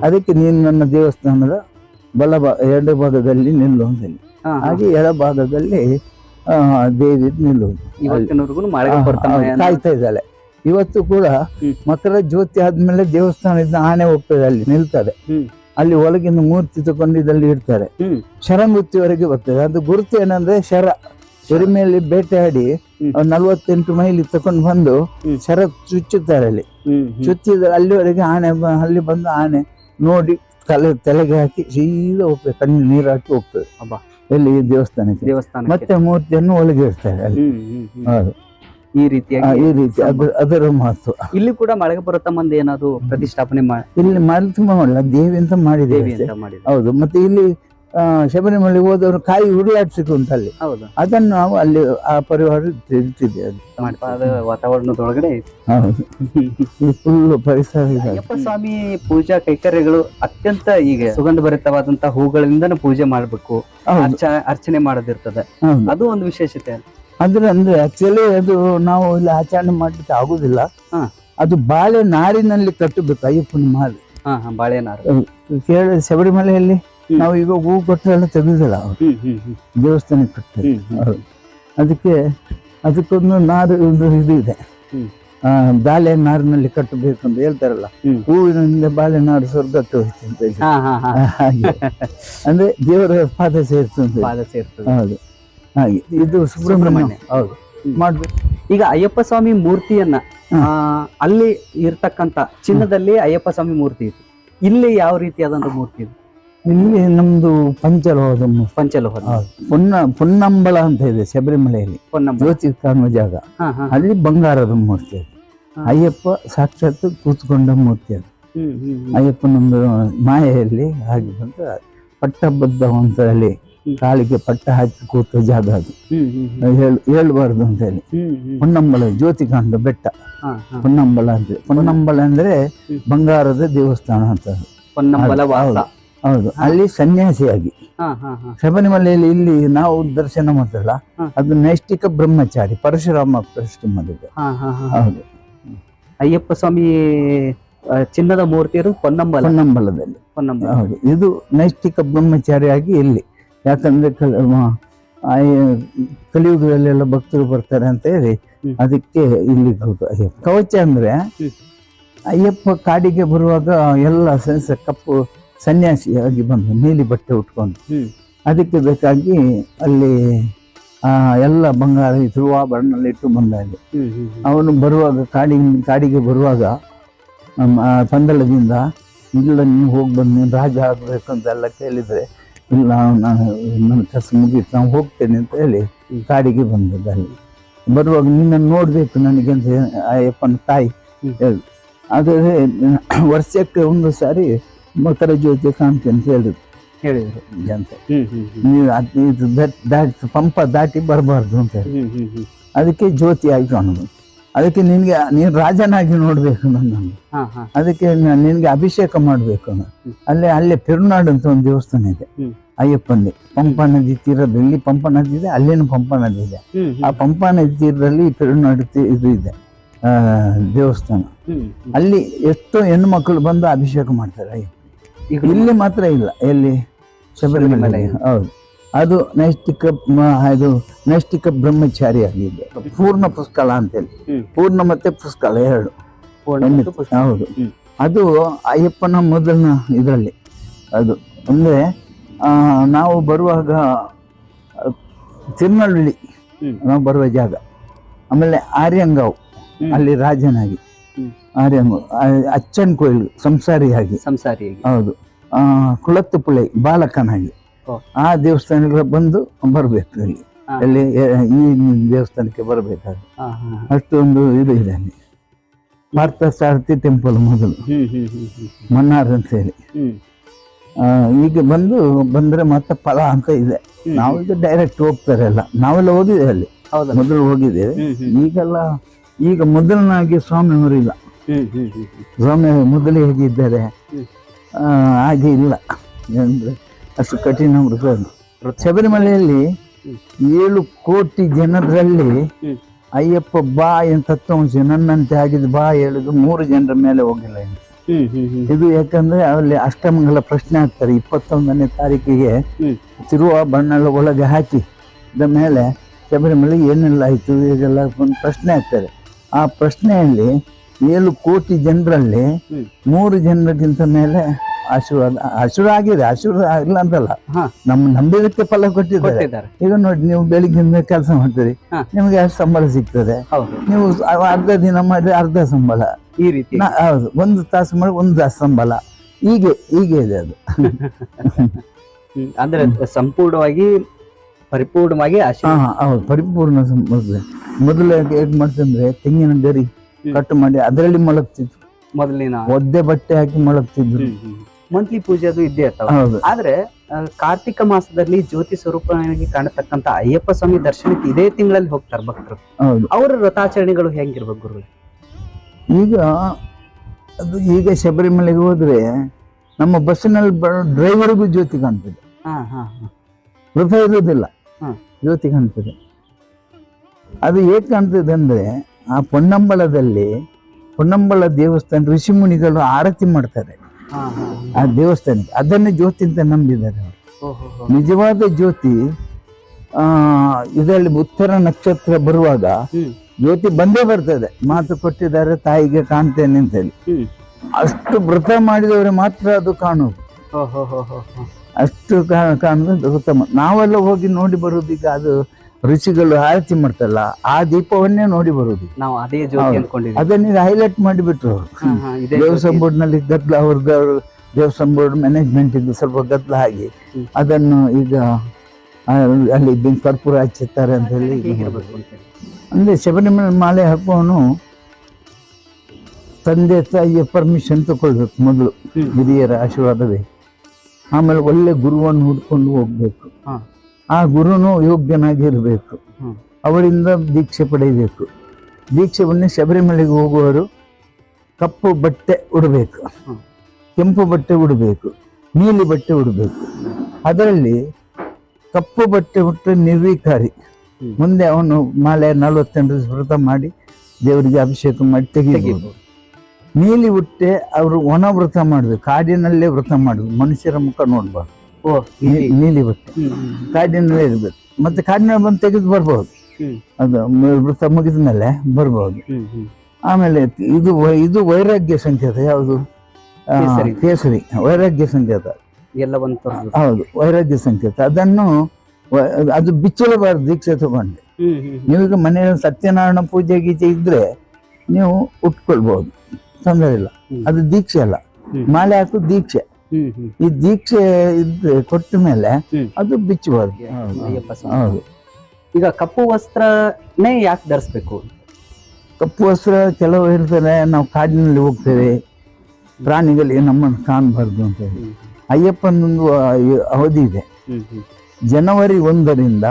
ಅದಕ್ಕೆ ನೀನು ನನ್ನ ದೇವಸ್ಥಾನದ ಬಲ ಎಡ ಭಾಗದಲ್ಲಿ ನಿಲ್ಲು ಅಂತ ಹೇಳಿ. ಹಾ, ಹಾ. ಹಾಗೆ ಎಡ ಭಾಗದಲ್ಲಿ ದೇವಿ ನಿಲ್ಲುವುದು. ಕಾಯ್ತಾ ಇದ್ದಾಳೆ. ಇವತ್ತು ಕೂಡ. ಮಕರ ಜ್ಯೋತಿ ಆದ್ಮೇಲೆ ದೇವಸ್ಥಾನದಿಂದ ಆನೆ ಹೋಗ್ತದೆ ಅಲ್ಲಿ ನಿಲ್ತದೆ. ಅಲ್ಲಿ ಒಳಗಿನ ಮೂರ್ತಿ ತಗೊಂಡಿದ್ದಲ್ಲಿ ಇಡ್ತಾರೆ. ಶರಮೂರ್ತಿವರೆಗೆ ಶರಮೃತ್ಯುವರೆಗೆ ಬರ್ತದೆ. ಅದು ಗುರುತು ಏನಂದ್ರೆ ಶರ. ಎರಿಮೆಯಲ್ಲಿ ಬೇಟೆಯಾಡಿ ಆಡಿ ನಲ್ವತ್ತೆಂಟು ಮೈಲಿ ತಕೊಂಡು ಬಂದು ಶರತ್ ಶರ ಚುಚ್ಚುತ್ತಾರೆ ಅಲ್ಲಿ ಚುಚ್ಚಿದ ಅಲ್ಲಿವರೆಗೆ ಆನೆ ಅಲ್ಲಿ ಬಂದು ಆನೆ ನೋಡಿ ತಲೆ ತಲೆಗೆ ಹಾಕಿ ಸೀದಾ ಹೋಗ್ತದೆ ಕಣ್ಣು ನೀರು ಹಾಕಿ ಹೋಗ್ತದೆ. ಎಲ್ಲಿ ದೇವಸ್ಥಾನಕ್ಕೆ? ದೇವಸ್ಥಾನ ಮತ್ತೆ ಮೂರ್ತಿಯನ್ನು ಒಳಗೆ ಇಡ್ತಾರೆ ಅಲ್ಲಿ. ಹೌದು. ಈ ರೀತಿಯಾಗಿ ಈ ರೀತಿ. ಅದು ಅದರ ಮಹತ್ವ. ಇಲ್ಲಿ ಕೂಡ ಮಳೆಗೆ ಮಂದಿ ಏನಾದ್ರು ಪ್ರತಿಷ್ಠಾಪನೆ ಮಾಡಿ ಇಲ್ಲಿ ತುಂಬಾ ಮಾಡಲ್ಲ ದೇವಿ ಅಂತ ದೇವಿ ಮಾಡಿದ್ದೇವೆ ಹೌದು. ಮತ್ತೆ ಇಲ್ಲಿ ಶಬರಿಮಲೆ ಹೋದವರು ಕಾಯಿ ಉರುಳಾಡ್ಸಿತ್ತು ಅಂತ ಅಲ್ಲಿ. ಹೌದು. ಅದನ್ನು ನಾವು ಅಲ್ಲಿ ಆ ಪರಿವಾರ ಮಾಡ್ತಾ ವಾತಾವರಣದೊಳಗಡೆ ಫುಲ್ಲು ಪರಿಸರ ಇದೆ. ಅಯ್ಯಪ್ಪ ಸ್ವಾಮಿ ಪೂಜಾ ಕೈಕರ್ಯಗಳು ಅತ್ಯಂತ ಈಗ ಸುಗಂಧ ಭರಿತವಾದಂತಹ ಹೂಗಳಿಂದನೇ ಪೂಜೆ ಮಾಡ್ಬೇಕು. ಹೌದು. ಅರ್ಚ ಅರ್ಚನೆ ಮಾಡೋದಿರ್ತದೆ. ಹೌದು. ಅದು ಒಂದು ವಿಶೇಷತೆ ಅಂದ್ರೆ ಅಂದ್ರೆ ಆಕ್ಚುಲಿ ಅದು ನಾವು ಇಲ್ಲಿ ಆಚರಣೆ ಮಾಡ್ಲಿಕ್ಕೆ ಆಗುದಿಲ್ಲ. ಹಾ. ಅದು ಬಾಳೆ ನಾರಿನಲ್ಲಿ ಕಟ್ಟಬೇಕು ಅಯ್ಯಪ್ಪನ ಮಾಲೆ. ಹಾ ಹಾ ಬಾಳೆನಾರು ಕೇಳ ಶಬರಿಮಲೆಯಲ್ಲಿ. ನಾವು ಈಗ ಹೂ ತೆಗೆದಿಲ್ಲ ಹ್ಮ್ ಹ್ಮ್ ಹ್ಮ್. ದೇವಸ್ಥಾನಕ್ಕೆ ಹ್ಮ್ ಅದಕ್ಕೆ ಅದಕ್ಕೊಂದು ನಾರು ಒಂದು ಇದು ಇದೆ. ಬಾಳೆ ನಾರಿನಲ್ಲಿ ಕಟ್ಟಬೇಕು ಅಂತ ಹೇಳ್ತಾರಲ್ಲ. ಹೂವಿನಿಂದ ಬಾಳೆ ನಾರು ಸ್ವರ್ಗಕ್ಕೆ ಹೋಯ್ತು ಅಂತ ಹಾಗೆ. ಅಂದ್ರೆ ದೇವರ ಪಾದ ಸೇರ್ತು ಅಂತ ಹೇಳಿ. ಪಾದ ಸೇರ್ತದೆ. ಹೌದು. ಹಾಗೆ. ಇದು ಸುಬ್ರಹ್ಮಣ್ಯ. ಹೌದು. ಮಾಡ್ಬೇಕು. ಈಗ ಅಯ್ಯಪ್ಪ ಸ್ವಾಮಿ ಮೂರ್ತಿಯನ್ನ ಅಲ್ಲಿ ಇರ್ತಕ್ಕಂತ ಚಿನ್ನದಲ್ಲಿ ಅಯ್ಯಪ್ಪ ಸ್ವಾಮಿ ಮೂರ್ತಿ ಇತ್ತು ಇಲ್ಲಿ ಯಾವ ರೀತಿಯಾದಂತ ಮೂರ್ತಿ ಇದೆ? ಇಲ್ಲಿ ನಮ್ದು ಪಂಚಲೋಹ ಪಂಚಲೋಹದ ಹೌದು. ಪೊನ್ನ ಪೊನ್ನಂಬಳ ಅಂತ ಇದೆ ಶಬರಿಮಲೆಯಲ್ಲಿ ಜ್ಯೋತಿ ಕಾಣುವ ಜಾಗ ಅಲ್ಲಿ ಬಂಗಾರದ ಮೂರ್ತಿ ಅದು. ಅಯ್ಯಪ್ಪ ಸಾಕ್ಷಾತ್ ಕೂತ್ಕೊಂಡ ಮೂರ್ತಿ ಅದು. ಅಯ್ಯಪ್ಪನೊಂದು ಮಾಯೆಯಲ್ಲಿ ಹಾಗೆ ಬಂತ ಪಟ್ಟಬದ್ಧ ಅಂತ ಹೇಳಿ. ಕಾಲಿಗೆ ಪಟ್ಟ ಹಾಕಿ ಕೂತ ಜಾಗ ಅದು ಹೇಳಬಾರ್ದು ಅಂತ ಹೇಳಿ ಹ್ಮ್ ಹ್ಮ್. ಪೊನ್ನಂಬಳ ಜ್ಯೋತಿ ಕಾಣುವ ಬೆಟ್ಟ. ಪೊನ್ನಂಬಳ ಅಂತ ಪೊನ್ನಂಬಳ ಅಂದ್ರೆ. ಬಂಗಾರದ ದೇವಸ್ಥಾನ ಅಂತ ಅದು. ಪೊನ್ನಂಬಲ ವಾಸ ಹೌದು. ಅಲ್ಲಿ ಸನ್ಯಾಸಿಯಾಗಿ. ಶಬರಿಮಲೆಯಲ್ಲಿ ಇಲ್ಲಿ ನಾವು ದರ್ಶನ ಮಾಡ್ತಲ್ಲ ಅದು ನೈಷ್ಠಿಕ ಬ್ರಹ್ಮಚಾರಿ ಪರಶುರಾಮ ಪ್ರಶ್ನೆ ಹೌದು. ಅಯ್ಯಪ್ಪ ಸ್ವಾಮಿ ಚಿನ್ನದ ಮೂರ್ತಿಯರು ಪೊನ್ನಂಬಲ. ಪೊನ್ನಂಬಲದಲ್ಲಿ. ಪೊನ್ನಂಬಲ. ಹೌದು. ಇದು ನೈಷ್ಠಿಕ ಬ್ರಹ್ಮಚಾರಿಯಾಗಿ ಇಲ್ಲಿ. ಯಾಕಂದ್ರೆ ಕಲಿಯುಗದಲ್ಲೆಲ್ಲ ಭಕ್ತರು ಬರ್ತಾರೆ ಅಂತ ಹೇಳಿ ಅದಕ್ಕೆ ಇಲ್ಲಿ ಕವಚ ಅಂದ್ರೆ ಅಯ್ಯಪ್ಪ ಕಾಡಿಗೆ ಬರುವಾಗ ಎಲ್ಲ ಸೆನ್ಸ ಕಪ್ಪು ಸನ್ಯಾಸಿಯಾಗಿ ಬಂದು ನೀಲಿ ಬಟ್ಟೆ ಉಟ್ಕೊಂಡು ಅದಕ್ಕೆ ಬೇಕಾಗಿ ಅಲ್ಲಿ ಆ ಎಲ್ಲ ಬಂಗಾರ ಧ್ರುವ ಆಭರಣ ಇಟ್ಟು ಬಂದ ಅಲ್ಲಿ. ಅವನು ಬರುವಾಗ ಕಾಡಿಗೆ ಕಾಡಿಗೆ ಬರುವಾಗ ಪಂದಳದಿಂದ ಇಲ್ಲ ನೀವು ಹೋಗಿ ಬಂದು ನೀನು ರಾಜ ಆಗಬೇಕು ಅಂತ ಎಲ್ಲ ಕೇಳಿದರೆ ಇಲ್ಲ ನಾನು ನನ್ನ ಕೆಲಸ ಮುಗೀತು ನಾನು ಹೋಗ್ತೇನೆ ಅಂತ ಹೇಳಿ. ಕಾಡಿಗೆ ಬಂದದ್ದು ಅಲ್ಲಿ ಬರುವಾಗ ನಿನ್ನನ್ನು ನೋಡಬೇಕು ನನಗೆ ಅಂತ ಅಯ್ಯಪ್ಪನ ತಾಯಿ. ಹೇಳಿ ಆದರೆ ವರ್ಷಕ್ಕೆ ಒಂದು ಸಾರಿ ಮಕರ ಜ್ಯೋತಿ ಕಾಂತಿ ಅಂತ ಹೇಳಿದ್ರು. ಹೇಳಿದ್ರು. ಅಂತ. ನೀವು ದಾಟಿ ಪಂಪ ದಾಟಿ ಬರಬಾರ್ದು ಅಂತ ಹೇಳಿ. ಅದಕ್ಕೆ ಜ್ಯೋತಿ ಆಯ್ತು ಕಾಣೋದು ಅದಕ್ಕೆ ನಿನ್ಗೆ ನೀನ್ ರಾಜನಾಗಿ ನೋಡ್ಬೇಕು ನನ್ನನ್ನು. ಅದಕ್ಕೆ ನಿನ್ಗೆ ಅಭಿಷೇಕ ಮಾಡ್ಬೇಕು. ಅಲ್ಲೇ ಅಲ್ಲೇ ಪೆರುನಾಡು ಅಂತ ಒಂದು ದೇವಸ್ಥಾನ ಇದೆ. ಅಯ್ಯಪ್ಪಂದೆ. ಪಂಪ ನದಿ ತೀರದಲ್ಲಿ ಪಂಪ ನದಿ ಇದೆ ಅಲ್ಲೇನು ಪಂಪ ನದಿ ಇದೆ. ಆ ಪಂಪ ನದಿ ತೀರದಲ್ಲಿ ಪೆರುನಾಡು ಇದು ಇದೆ. ಆ, ದೇವಸ್ಥಾನ. ಅಲ್ಲಿ ಎಷ್ಟೋ ಹೆಣ್ಣು ಮಕ್ಕಳು ಬಂದು ಅಭಿಷೇಕ ಮಾಡ್ತಾರೆ ಅಯ್ಯಪ್ಪ. ಈಗ ಇಲ್ಲಿ ಮಾತ್ರ ಇಲ್ಲ ಎಲ್ಲಿ? ಶಬರಿಮಲೆ. ಹೌದು. ಅದು ನೈಷ್ಟಿಕ ಅದು ಇದು ನೈಷ್ಠಿಕ ಬ್ರಹ್ಮಚಾರಿ ಆಗಿದೆ. ಪೂರ್ಣ ಪುಷ್ಕಳ ಅಂತೇಳಿ. ಹೇಳಿ ಪೂರ್ಣ ಮತ್ತೆ ಪುಷ್ಕಳ ಎರಡು. ಹೌದು. ಅದು ಅಯ್ಯಪ್ಪನ ಮೊದಲಿನ ಇದರಲ್ಲಿ. ಅದು ಅಂದ್ರೆ ಆ, ನಾವು ಬರುವಾಗ ತಿರುನಳ್ಳಿ ನಾವು ಬರುವ ಜಾಗ. ಆಮೇಲೆ ಆರ್ಯಂಗಾವ್ ಅಲ್ಲಿ ರಾಜನಾಗಿ. ಹ್ಮ್. ಆರ್ಯಂಗಾವ್ ಆ- ಅಚ್ಚನ್ ಕೊಯ್ಲು ಸಂಸಾರಿಯಾಗಿ. ಸಂಸಾರಿಯಾಗಿ. ಹೌದು. ಆ, ಕುಳತ್ತುಪುಳೆ ಬಾಲಕನಾಗಿ. ಆ ದೇವಸ್ಥಾನಕ್ಕೆ ಬಂದು ಬರಬೇಕು ಅಲ್ಲಿ. ಅಲ್ಲಿ ಈ ದೇವಸ್ಥಾನಕ್ಕೆ ಬರಬೇಕಾದ್ರೆ. ಅಷ್ಟೊಂದು ಇದು ಇದೆ ಅಲ್ಲಿ. ಭಾರತ ಸಾರಥಿ ಟೆಂಪಲ್ ಮೊದಲು. ಮನ್ನಾರ್ ಅಂತ ಹೇಳಿ. ಈಗ ಬಂದು ಬಂದ್ರೆ ಮತ್ತೆ ಫಲ ಅಂತ ಇದೆ. ನಾವು ಡೈರೆಕ್ಟ್ ಹೋಗ್ತಾರೆ ಅಲ್ಲ ನಾವೆಲ್ಲ ಹೋಗಿದ್ದೇವೆ ಅಲ್ಲಿ. ಹೌದಾ? ಮೊದಲು ಹೋಗಿದ್ದೇವೆ. ಈಗೆಲ್ಲ ಈಗ ಮೊದಲನಾಗಿ ಸ್ವಾಮಿ ಅವರಿಲ್ಲ ಸ್ವಾಮಿ ಮೊದಲು ಹೇಗಿದ್ದಾರೆ ಹಾಗೆ ಇಲ್ಲ ಅಂದ್ರೆ ಅಷ್ಟು ಕಠಿಣ ಮೃತ. ಶಬರಿಮಲೆಯಲ್ಲಿ. ಏಳು ಕೋಟಿ ಜನರಲ್ಲಿ. ಅಯ್ಯಪ್ಪ ಬಾ ಅಂತ ತತ್ವಾಂಶ ನನ್ನಂತೆ ಆಗಿದ್ದು ಬಾ ಹೇಳುದು ಮೂರು ಜನರ ಮೇಲೆ ಹೋಗಿಲ್ಲ ಇದು ಯಾಕಂದ್ರೆ ಅಲ್ಲಿ ಅಷ್ಟಮಂಗಲ ಪ್ರಶ್ನೆ ಆಗ್ತಾರೆ ಇಪ್ಪತ್ತೊಂದನೇ ತಾರೀಕಿಗೆ. ತಿರುವ ಬಣ್ಣಗಳ ಒಳಗೆ ಹಾಕಿ ಇದ ಮೇಲೆ ಶಬರಿಮಲೆ ಏನೆಲ್ಲ ಆಯಿತು ಇದೆಲ್ಲ ಒಂದು ಪ್ರಶ್ನೆ ಆಗ್ತಾರೆ ಆ ಪ್ರಶ್ನೆಯಲ್ಲಿ ಏಳು ಕೋಟಿ ಜನರಲ್ಲಿ ಮೂರು ಜನರಿಗಿಂತ ಮೇಲೆ ಆಶೀರ್ವಾದ ಆಶೀರ್ವಾದ ಆಗಿದೆ ಆಶೀರ್ವಾದ ಇಲ್ಲ ಅಂತಲ್ಲ. ನಮ್ಮ ನಂಬಿದಕ್ಕೆ ಫಲ ಕೊಟ್ಟಿದ್ದಾರೆ. ಈಗ ನೋಡಿ ನೀವು ಬೆಳಿಗ್ಗೆಯಿಂದ ಕೆಲಸ ಮಾಡ್ತೀರಿ. ನಿಮಗೆ ಅಷ್ಟು ಸಂಬಳ ಸಿಗ್ತದೆ. ನೀವು ಅರ್ಧ ದಿನ ಮಾಡಿದ್ರೆ ಅರ್ಧ ಸಂಬಳ. ಈ ರೀತಿ. ಹೌದು ಒಂದು ತಾಸು ಮಾಡಿ ಒಂದು ತಾಸು ಸಂಬಳ. ಹೀಗೆ ಹೀಗೆ ಇದೆ ಅದು. ಅಂದ್ರೆ ಸಂಪೂರ್ಣವಾಗಿ ಪರಿಪೂರ್ಣವಾಗಿ ಹೌದು ಪರಿಪೂರ್ಣ ಮೊದಲು ಹೇಗ್ ಮಾಡ್ತಂದ್ರೆ ತೆಂಗಿನ ಗರಿ. ಕಟ್ ಮಾಡಿ ಅದರಲ್ಲಿ ಮಲಗ್ತಿದ್ರು. ಮೊದಲಿನ ಒದ್ದೆ ಬಟ್ಟೆ ಹಾಕಿ ಮಲಗ್ತಿದ್ರು. ಮಂತ್ಲಿ ಪೂಜೆ ಅದು ಇದ್ದೇ ಇರ್ತಾವ. ಆದ್ರೆ ಕಾರ್ತಿಕ ಮಾಸದಲ್ಲಿ ಜ್ಯೋತಿ ಸ್ವರೂಪನಾಗಿ ಕಾಣತಕ್ಕಂತ ಅಯ್ಯಪ್ಪ ಸ್ವಾಮಿ ದರ್ಶನಕ್ಕೆ ಇದೇ ತಿಂಗಳಲ್ಲಿ ಹೋಗ್ತಾರೆ ಭಕ್ತರು. ಅವರ ವ್ರತಾಚರಣೆಗಳು ಹೆಂಗಿರ್ಬೇಕು ಗುರು ಈಗ ಅದು ಈಗ ಶಬರಿಮಲೆಗೆ ಹೋದ್ರೆ ನಮ್ಮ ಬಸ್ಸಿನಲ್ಲಿ ಬರೋ ಡ್ರೈವರ್ಗೂ ಜ್ಯೋತಿ ಕಾಣ್ತದೆ. ಹಾ ಹಾ ಹಾ. ವೃಥ ಇರೋದಿಲ್ಲ ಜ್ಯೋತಿ ಕಾಣ್ತದೆ. ಅದು ಏಕೆ ಕಾಣ್ತದೆ ಅಂದ್ರೆ ಆ ಪೊನ್ನಂಬಳದಲ್ಲಿ ಪೊನ್ನಂಬಳ ದೇವಸ್ಥಾನ ಋಷಿಮುನಿಗಳು ಆರತಿ ಮಾಡ್ತಾರೆ. ಆ ದೇವಸ್ಥಾನಕ್ಕೆ. ಅದನ್ನೇ ಜ್ಯೋತಿ ಅಂತ ನಂಬಿದ್ದಾರೆ ಅವರು. ನಿಜವಾದ ಜ್ಯೋತಿ ಆ ಇದರಲ್ಲಿ ಉತ್ತರ ನಕ್ಷತ್ರ ಬರುವಾಗ ಜ್ಯೋತಿ ಬಂದೇ ಬರ್ತದೆ. ಮಾತು ಕೊಟ್ಟಿದ್ದಾರೆ ತಾಯಿಗೆ ಕಾಣ್ತೇನೆ ಅಂತ ಹೇಳಿ ಅಷ್ಟು ವ್ರತ ಮಾಡಿದವರು ಮಾತ್ರ ಅದು ಕಾಣುವುದು. ಅಷ್ಟು ಕಾಣುವುದು ಉತ್ತಮ. ನಾವೆಲ್ಲ ಹೋಗಿ ನೋಡಿ ಬರುವುದೀಗ ಅದು ಋಷಿಗಳು ಆರತಿ ಮಾಡ್ತಲ್ಲ ಆ ದೀಪವನ್ನೇ ನೋಡಿ ಬರುದು ನಾವು ಅದೇ ಜ್ಯೋತಿ ಹೌದು. ಅನ್ಕೊಂಡಿದ್ವಿ ಅದನ್ನ ಹೈಲೈಟ್ ಮಾಡಿಬಿಟ್ರು ಅವರು ದೇವಸ್ಥಾನ. ಬೋರ್ಡ್ನಲ್ಲಿ ಗದ್ದಲ ಅವ್ರದ್ದು ಅವರು ದೇವಸ್ಥಾನ ಬೋರ್ಡ್ ಮ್ಯಾನೇಜ್ಮೆಂಟ್ ಇದು ಸ್ವಲ್ಪ ಗದ್ದಲ ಆಗಿ ಅದನ್ನು ಈಗ ಅಲ್ಲಿ ಕರ್ಪೂರ ಹಚ್ಚುತ್ತಾರೆ ಅಂತ ಹೇಳಿ. ಅಂದ್ರೆ ಶಬರಿಮಲೆ ಮಾಲೆ ಹಾಕುವನು ತಂದೆ ತಾಯಿಯ ಪರ್ಮಿಷನ್ ತಗೊಳ್ಬೇಕು ಮೊದಲು. ಹಿರಿಯರ ಆಶೀರ್ವಾದವೇ ಆಮೇಲೆ ಒಳ್ಳೆ ಗುರುವನ್ನು ಹುಡ್ಕೊಂಡು ಹೋಗ್ಬೇಕು. ಆ ಗುರುನು ಯೋಗ್ಯನಾಗಿರಬೇಕು. ಅವರಿಂದ ದೀಕ್ಷೆ ಪಡೆಯಬೇಕು. ದೀಕ್ಷೆವನ್ನೇ ಶಬರಿಮಲೆಗೆ ಹೋಗುವವರು ಕಪ್ಪು ಬಟ್ಟೆ ಉಡಬೇಕು. ಕೆಂಪು ಬಟ್ಟೆ ಉಡಬೇಕು. ನೀಲಿ ಬಟ್ಟೆ ಉಡಬೇಕು. ಅದರಲ್ಲಿ ಕಪ್ಪು ಬಟ್ಟೆ ಉಟ್ಟು ನಿರ್ವಿಕಾರಿ. ಮುಂದೆ ಅವನು ಮಾಲೆ ನಲವತ್ತೆಂಟು ವ್ರತ ಮಾಡಿ ದೇವರಿಗೆ ಅಭಿಷೇಕ ಮಾಡಿ ತೆಗಿಬೋದು. ನೀಲಿ ಉಟ್ಟೆ ಅವರು ಒಣ ವ್ರತ ಮಾಡಬೇಕು. ಕಾಡಿನಲ್ಲೇ ವ್ರತ ಮಾಡಬೇಕು. ಮನುಷ್ಯರ ಮುಖ ನೋಡ್ಬಾರ್ದು. ಓ. ನೀಲಿ ಬಟ್ಟೆ. ಕಾಡಿನ ಇರ್ಬೇಕು. ಮತ್ತೆ ಕಾಡಿನ ಬಂದು ತೆಗೆದು ಬರ್ಬೋದು. ಹ್ಮ್, ಅದು ವೃತ್ತ ಮುಗಿದ ಮೇಲೆ ಹ್ಮ್. ಆಮೇಲೆ ಇದು ಇದು ವೈರಾಗ್ಯ ಸಂಕೇತ ಯಾವುದು? ಕೇಸರಿ. ವೈರಾಗ್ಯ ಸಂಕೇತ. ಹೌದು ವೈರಾಗ್ಯ ಸಂಕೇತ. ಅದನ್ನು ಅದು ಬಿಚ್ಚಲಬಾರದು ದೀಕ್ಷೆ ತಗೊಂಡೆ. ನೀವೀಗ ಮನೆಯಲ್ಲಿ ಸತ್ಯನಾರಾಯಣ ಪೂಜೆ ಗೀಜೆ ಇದ್ರೆ ನೀವು ಉಟ್ಕೊಳ್ಬಹುದು ತೊಂದರೆ ಇಲ್ಲ. ಅದು ದೀಕ್ಷೆ ಅಲ್ಲ. ಮಾಲೆ ಹಾಕು ದೀಕ್ಷೆ. ಈ ದೀಕ್ಷೆ ಇದ್ರೆ ಕೊಟ್ಟ ಮೇಲೆ ಅದು ಸ್ವಾಮಿ. ಹೌದು. ಈಗ ಕಪ್ಪು ವಸ್ತ್ರನೇ ಯಾಕೆ ಧರಿಸ್ಬೇಕು? ಕಪ್ಪು ವಸ್ತ್ರ ಕೆಲವು ಇರ್ತಾರೆ ನಾವು ಕಾಡಿನಲ್ಲಿ ಹೋಗ್ತೇವೆ ಪ್ರಾಣಿಗಳಿಗೆ ನಮ್ಮನ್ನು ಕಾಣಬಾರ್ದು ಅಂತ ಹೇಳಿ. ಅಯ್ಯಪ್ಪನೊಂದು ಅವಧಿ ಇದೆ. ಜನವರಿ ಒಂದರಿಂದ.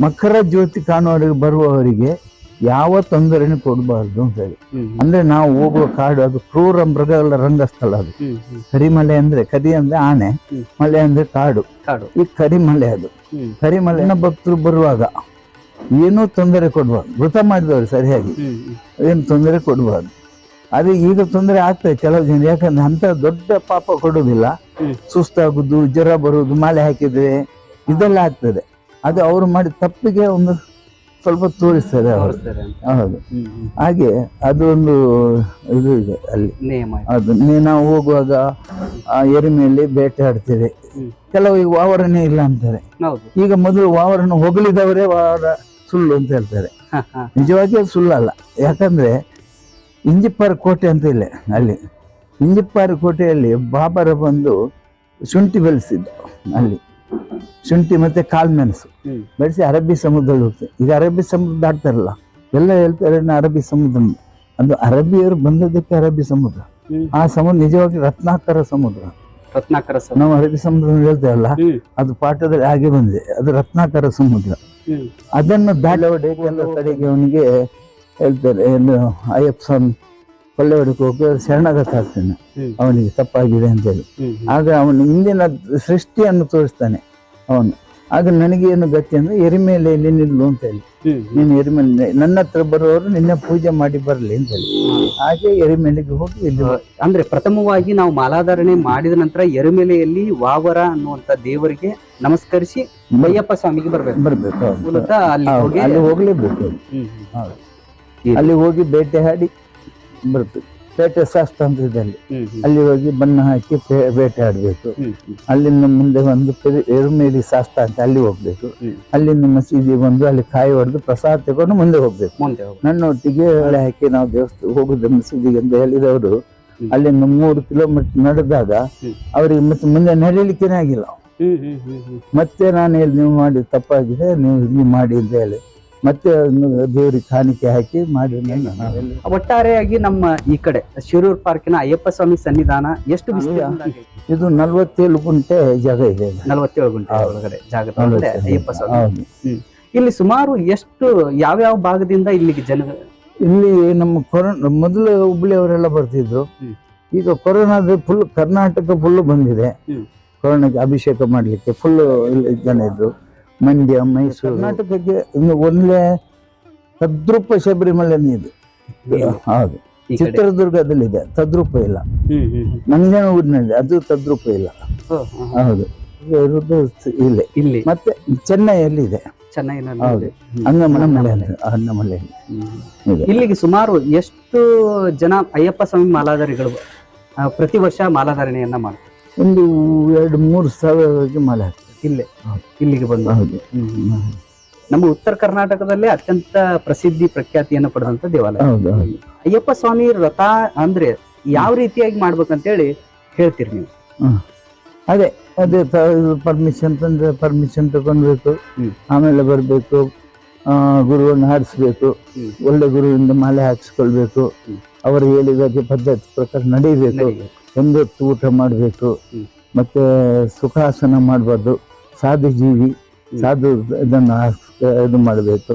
ಮಕರ ಜ್ಯೋತಿ ಕಾಣುವವರಿಗೆ ಬರುವವರಿಗೆ ಯಾವ ತೊಂದರೆನೂ ಕೊಡಬಾರ್ದು ಅಂತ ಹೇಳಿ. ಅಂದ್ರೆ ನಾವು ಹೋಗುವ ಕಾಡು ಅದು ಕ್ರೂರ ಮೃಗಗಳ ರಂಗಸ್ಥಳ ಅದು. ಕರಿಮಲೆ ಅಂದ್ರೆ ಕರಿ ಅಂದ್ರೆ ಆನೆ. ಮಲೆ ಅಂದ್ರೆ ಕಾಡು. ಕಾಡು. ಈ ಕರಿಮಲೆ ಅದು. ಕರಿಮಲೆ ಕರಿಮಲೆನ ಭಕ್ತರು ಬರುವಾಗ ಏನೂ ತೊಂದರೆ ಕೊಡಬಾರ್ದು. ಮೃತ ಮಾಡಿದವರು ಸರಿಯಾಗಿ. ಏನು ತೊಂದರೆ ಕೊಡಬಾರ್ದು. ಅದೇ ಈಗ ತೊಂದರೆ ಆಗ್ತದೆ ಕೆಲವು ಜನ. ಯಾಕಂದ್ರೆ ಅಂತ ದೊಡ್ಡ ಪಾಪ ಕೊಡುವುದಿಲ್ಲ. ಹ್ಮ್. ಸುಸ್ತಾಗುದು ಜ್ವರ ಬರುವುದು ಮಾಲೆ ಹಾಕಿದ್ರೆ ಇದೆಲ್ಲ ಆಗ್ತದೆ. ಅದು ಅವರು ಮಾಡಿದ ತಪ್ಪಿಗೆ ಒಂದು ಸ್ವಲ್ಪ ತೋರಿಸ್ತಾರೆ ಅವರು. ಹೌದು. ಹಾಗೆ ಅದು ಒಂದು ಇದು ಇದೆ ಅಲ್ಲಿ. ಅದು ನಾವು ಹೋಗುವಾಗ ಆ ಎರಿಮೆಯಲ್ಲಿ ಬೇಟೆ ಆಡ್ತೇವೆ. ಕೆಲವು ಈಗ ವಾವರನೇ ಇಲ್ಲ ಅಂತಾರೆ. ಈಗ ಮೊದಲು ವಾವರನ್ನು ಹೊಗಳಿದವರೇ ವಾವರ ಸುಳ್ಳು ಅಂತ ಹೇಳ್ತಾರೆ. ನಿಜವಾಗಿ ಅದು ಸುಳ್ಳಲ್ಲ. ಯಾಕಂದ್ರೆ ಇಂಜಿಪ್ಪಾರ ಕೋಟೆ ಅಂತ ಇಲ್ಲ ಅಲ್ಲಿ. ಇಂಜಿಪ್ಪಾರ ಕೋಟೆಯಲ್ಲಿ ಬಾಬರ ಬಂದು ಶುಂಠಿ ಬೆಳೆಸಿದ್ದು ಅಲ್ಲಿ. ಶುಂಠಿ ಮತ್ತೆ ಕಾಳ್ಮೆಣಸು ಮೆಣಸು. ಬೆಳೆಸಿ ಅರಬ್ಬಿ ಸಮುದ್ರದಲ್ಲಿ ಹೋಗ್ತದೆ ಈಗ ಅರಬ್ಬಿ ಸಮುದ್ರ ದಾಟ್ತಾರಲ್ಲ ಎಲ್ಲ ಹೇಳ್ತಾರೆ ಅರಬ್ಬಿ ಸಮುದ್ರ ಅಂತ. ಅದು ಅರಬ್ಬಿಯವರು ಬಂದದಕ್ಕೆ ಅರಬ್ಬಿ ಸಮುದ್ರ. ಆ ಸಮುದ್ರ ನಿಜವಾಗಿ ರತ್ನಾಕರ ಸಮುದ್ರ. ರತ್ನಾಕರ ಸಮ ನಾವು ಅರಬ್ಬಿ ಸಮುದ್ರ ಅಂತ ಹೇಳ್ತೇವಲ್ಲ ಅದು ಪಾಠದಲ್ಲಿ ಹಾಗೆ ಬಂದಿದೆ. ಅದು ರತ್ನಾಕರ ಸಮುದ್ರ. ಅದನ್ನು ಎಲ್ಲ ಕಡೆಗೆ ಅವನಿಗೆ ಹೇಳ್ತಾರೆ ಏನು ಅಯ್ಯಪ್ಪ ಸ್ವಾಮಿ ಕೊಳ್ಳೆ ಹೊಡಕ್ಕೆ ಹೋಗಿ ಶರಣಾಗತ ಆಗ್ತಾನೆ ಹ್ಮ್. ಅವನಿಗೆ ತಪ್ಪಾಗಿದೆ ಅಂತ ಹೇಳಿ ಆಗ ಅವನು ಹಿಂದಿನ ಸೃಷ್ಟಿಯನ್ನು ತೋರಿಸ್ತಾನೆ ಅವನು. ಆಗ ನನಗೆ ಏನು ಗತಿ ಅಂದ್ರೆ ಎರಿಮೇಲೆಯಲ್ಲಿ ನಿಲ್ಲು ಅಂತ ಹೇಳಿ. ನೀನು ಎರಿಮೇಲೆ ನನ್ನ ಹತ್ರ ಬರುವವರು ನಿನ್ನೆ ಪೂಜೆ ಮಾಡಿ ಬರಲಿ ಅಂತ ಹೇಳಿ ಹಾಗೆ ಎರಿಮೇಲೆಗೆ ಹೋಗಿ ಇಲ್ಲಿ ಅಂದ್ರೆ ಪ್ರಥಮವಾಗಿ ನಾವು ಮಾಲಾಧಾರಣೆ ಮಾಡಿದ ನಂತರ ಎರಿಮೇಲೆಯಲ್ಲಿ ವಾವರ ಅನ್ನುವಂತ ದೇವರಿಗೆ ನಮಸ್ಕರಿಸಿ ಮಯ್ಯಪ್ಪ ಸ್ವಾಮಿಗೆ ಬರ್ಬೇಕು. ಬರ್ಬೇಕು. ಮೂಲತಃ ಅಲ್ಲಿ ಹೋಗಿ ಅಲ್ಲಿ ಹೋಗ್ಲೇಬೇಕು. ಅಲ್ಲಿ ಹೋಗಿ ಬೇಟೆ ಆಡಿ ಬರ್ತದೆ ಪೇಟೆ ಶಾಸ್ತ್ರ ಅಂತ ಇದೆ ಅಲ್ಲಿ ಹೋಗಿ ಬಣ್ಣ ಹಾಕಿ ಬೇಟೆ ಆಡಬೇಕು ಅಲ್ಲಿಂದ ಮುಂದೆ ಒಂದು ಎರುಮೇಲಿ ಶಾಸ್ತ್ರ ಅಂತ ಅಲ್ಲಿ ಹೋಗ್ಬೇಕು. ಅಲ್ಲಿಂದ ಮಸೀದಿ ಬಂದು ಅಲ್ಲಿ ಕಾಯಿ ಹೊಡೆದು ಪ್ರಸಾದ ತಗೊಂಡು ಮುಂದೆ ಹೋಗ್ಬೇಕು. ನನ್ನೊಟ್ಟಿಗೆ ಹೊಳೆ ಹಾಕಿ ನಾವು ದೇವಸ್ಥಾನ ಹೋಗುದು ಮಸೀದಿಗೆ ಅಂತ ಹೇಳಿದವರು. ಅಲ್ಲಿಂದ ಮೂರು ಕಿಲೋಮೀಟರ್ ನಡೆದಾಗ. ಅವರಿಗೆ ಮತ್ತೆ ಮುಂದೆ ನಡೀಲಿಕ್ಕೇನೆ ಆಗಿಲ್ಲ. ಮತ್ತೆ ನಾನು ಹೇಳಿ ನೀವು ಮಾಡಿ ತಪ್ಪಾಗಿದೆ ನೀವು ಇಲ್ಲಿ ಮಾಡಿ ಅಂತ ಹೇಳಿ. ಮತ್ತೆ ದೇವ್ರಿಗೆ ಕಾಣಿಕೆ ಹಾಕಿ ಮಾಡಿ ನಾನು ಒಟ್ಟಾರೆಯಾಗಿ ನಮ್ಮ ಈ ಕಡೆ ಶಿರೂರ್ ಪಾರ್ಕಿನ ಅಯ್ಯಪ್ಪ ಸ್ವಾಮಿ ಸನ್ನಿಧಾನ ಎಷ್ಟು? ಇದು ನಲ್ವತ್ತೇಳು ಗುಂಟೆ ಜಾಗ ಇದೆ ನಲ್ವತ್ತೇಳು ಗುಂಟೆ. ಒಳಗಡೆ ಜಾಗ ಅಯ್ಯಪ್ಪ ಸ್ವಾಮಿ ಇಲ್ಲಿ ಸುಮಾರು ಎಷ್ಟು ಯಾವ್ಯಾವ ಭಾಗದಿಂದ ಇಲ್ಲಿಗೆ ಜನ ಇಲ್ಲಿ ನಮ್ಮ ಕೊರೋನಾ ಮೊದಲು ಹುಬ್ಳಿ ಅವರೆಲ್ಲ ಬರ್ತಿದ್ರು. ಈಗ ಕೊರೋನಾದ ಫುಲ್ ಕರ್ನಾಟಕ ಫುಲ್ ಬಂದಿದೆ. ಕೊರೋನಾಗೆ ಅಭಿಷೇಕ ಮಾಡ್ಲಿಕ್ಕೆ ಫುಲ್ ಜನ ಇದ್ರು. ಮಂಡ್ಯ ಮೈಸೂರು. ಕರ್ನಾಟಕಕ್ಕೆ ಇನ್ನು ಒಂದೇ ತದ್ರೂಪ ಶಬರಿಮಲೆ ಇದೆ. ಹೌದು. ಚಿತ್ರದುರ್ಗದಲ್ಲಿದೆ ತದ್ರೂಪ ಇಲ್ಲ. ನಂಜನಗೂಡಿನಲ್ಲಿ ಅದು ತದ್ರೂಪ ಇಲ್ಲ. ಹೌದು. ಇರೋದು ಇಲ್ಲೇ. ಇಲ್ಲಿ. ಮತ್ತೆ ಚೆನ್ನೈಯಲ್ಲಿ ಇದೆ ಹೌದು. ಇಲ್ಲಿಗೆ ಸುಮಾರು ಎಷ್ಟು ಜನ ಅಯ್ಯಪ್ಪ ಸ್ವಾಮಿ ಮಾಲಾಧಾರಿಗಳು ಪ್ರತಿ ವರ್ಷ ಮಾಲಾಧಾರಣೆಯನ್ನ ಮಾಡ್ತಾರೆ? ಒಂದು ಎರಡು ಮೂರು ಸಾವಿರ ಮಾಲೆ ಹಾಕ್ತಾರೆ ಇಲ್ಲೇ ಇಲ್ಲಿಗೆ ಬಂದು. ಹೌದು. ನಮ್ಮ ಉತ್ತರ ಕರ್ನಾಟಕದಲ್ಲೇ ಅತ್ಯಂತ ಪ್ರಸಿದ್ಧಿ ಪ್ರಖ್ಯಾತಿಯನ್ನು ಪಡೆದಂತ ದೇವಾಲಯ. ಹೌದು ಹೌದು. ಅಯ್ಯಪ್ಪ ಸ್ವಾಮಿ ವ್ರತ ಅಂದ್ರೆ ಯಾವ ರೀತಿಯಾಗಿ ಮಾಡ್ಬೇಕಂತೇಳಿ ಹೇಳ್ತೀರಿ ನೀವು? ಅದೇ ಅದೇ ಪರ್ಮಿಷನ್ ತಂದ್ರೆ ಪರ್ಮಿಷನ್ ತಗೊಂಡ್ಬೇಕು. ಹ್ಮ್. ಆಮೇಲೆ ಬರಬೇಕು. ಗುರುವನ್ನು ಹಾರಿಸ್ಬೇಕು. ಹ್ಮ್. ಒಳ್ಳೆ ಗುರುವಿಂದ ಮಾಲೆ ಹಾಕಿಸ್ಕೊಳ್ಬೇಕು. ಅವರು ಹೇಳಿದಾಗೆ ಪದ್ಧತಿ ಪ್ರಕಾರ ನಡೀಬೇಕು ನಡಿಬೇಕು. ಒಂದೊತ್ತು ಊಟ ಮಾಡಬೇಕು. ಹ್ಮ್. ಮತ್ತೆ ಸುಖಾಸನ ಮಾಡಬಾರ್ದು. ಸಾಧು ಜೀವಿ. ಸಾಧು ಇದನ್ನು ಇದು ಮಾಡಬೇಕು.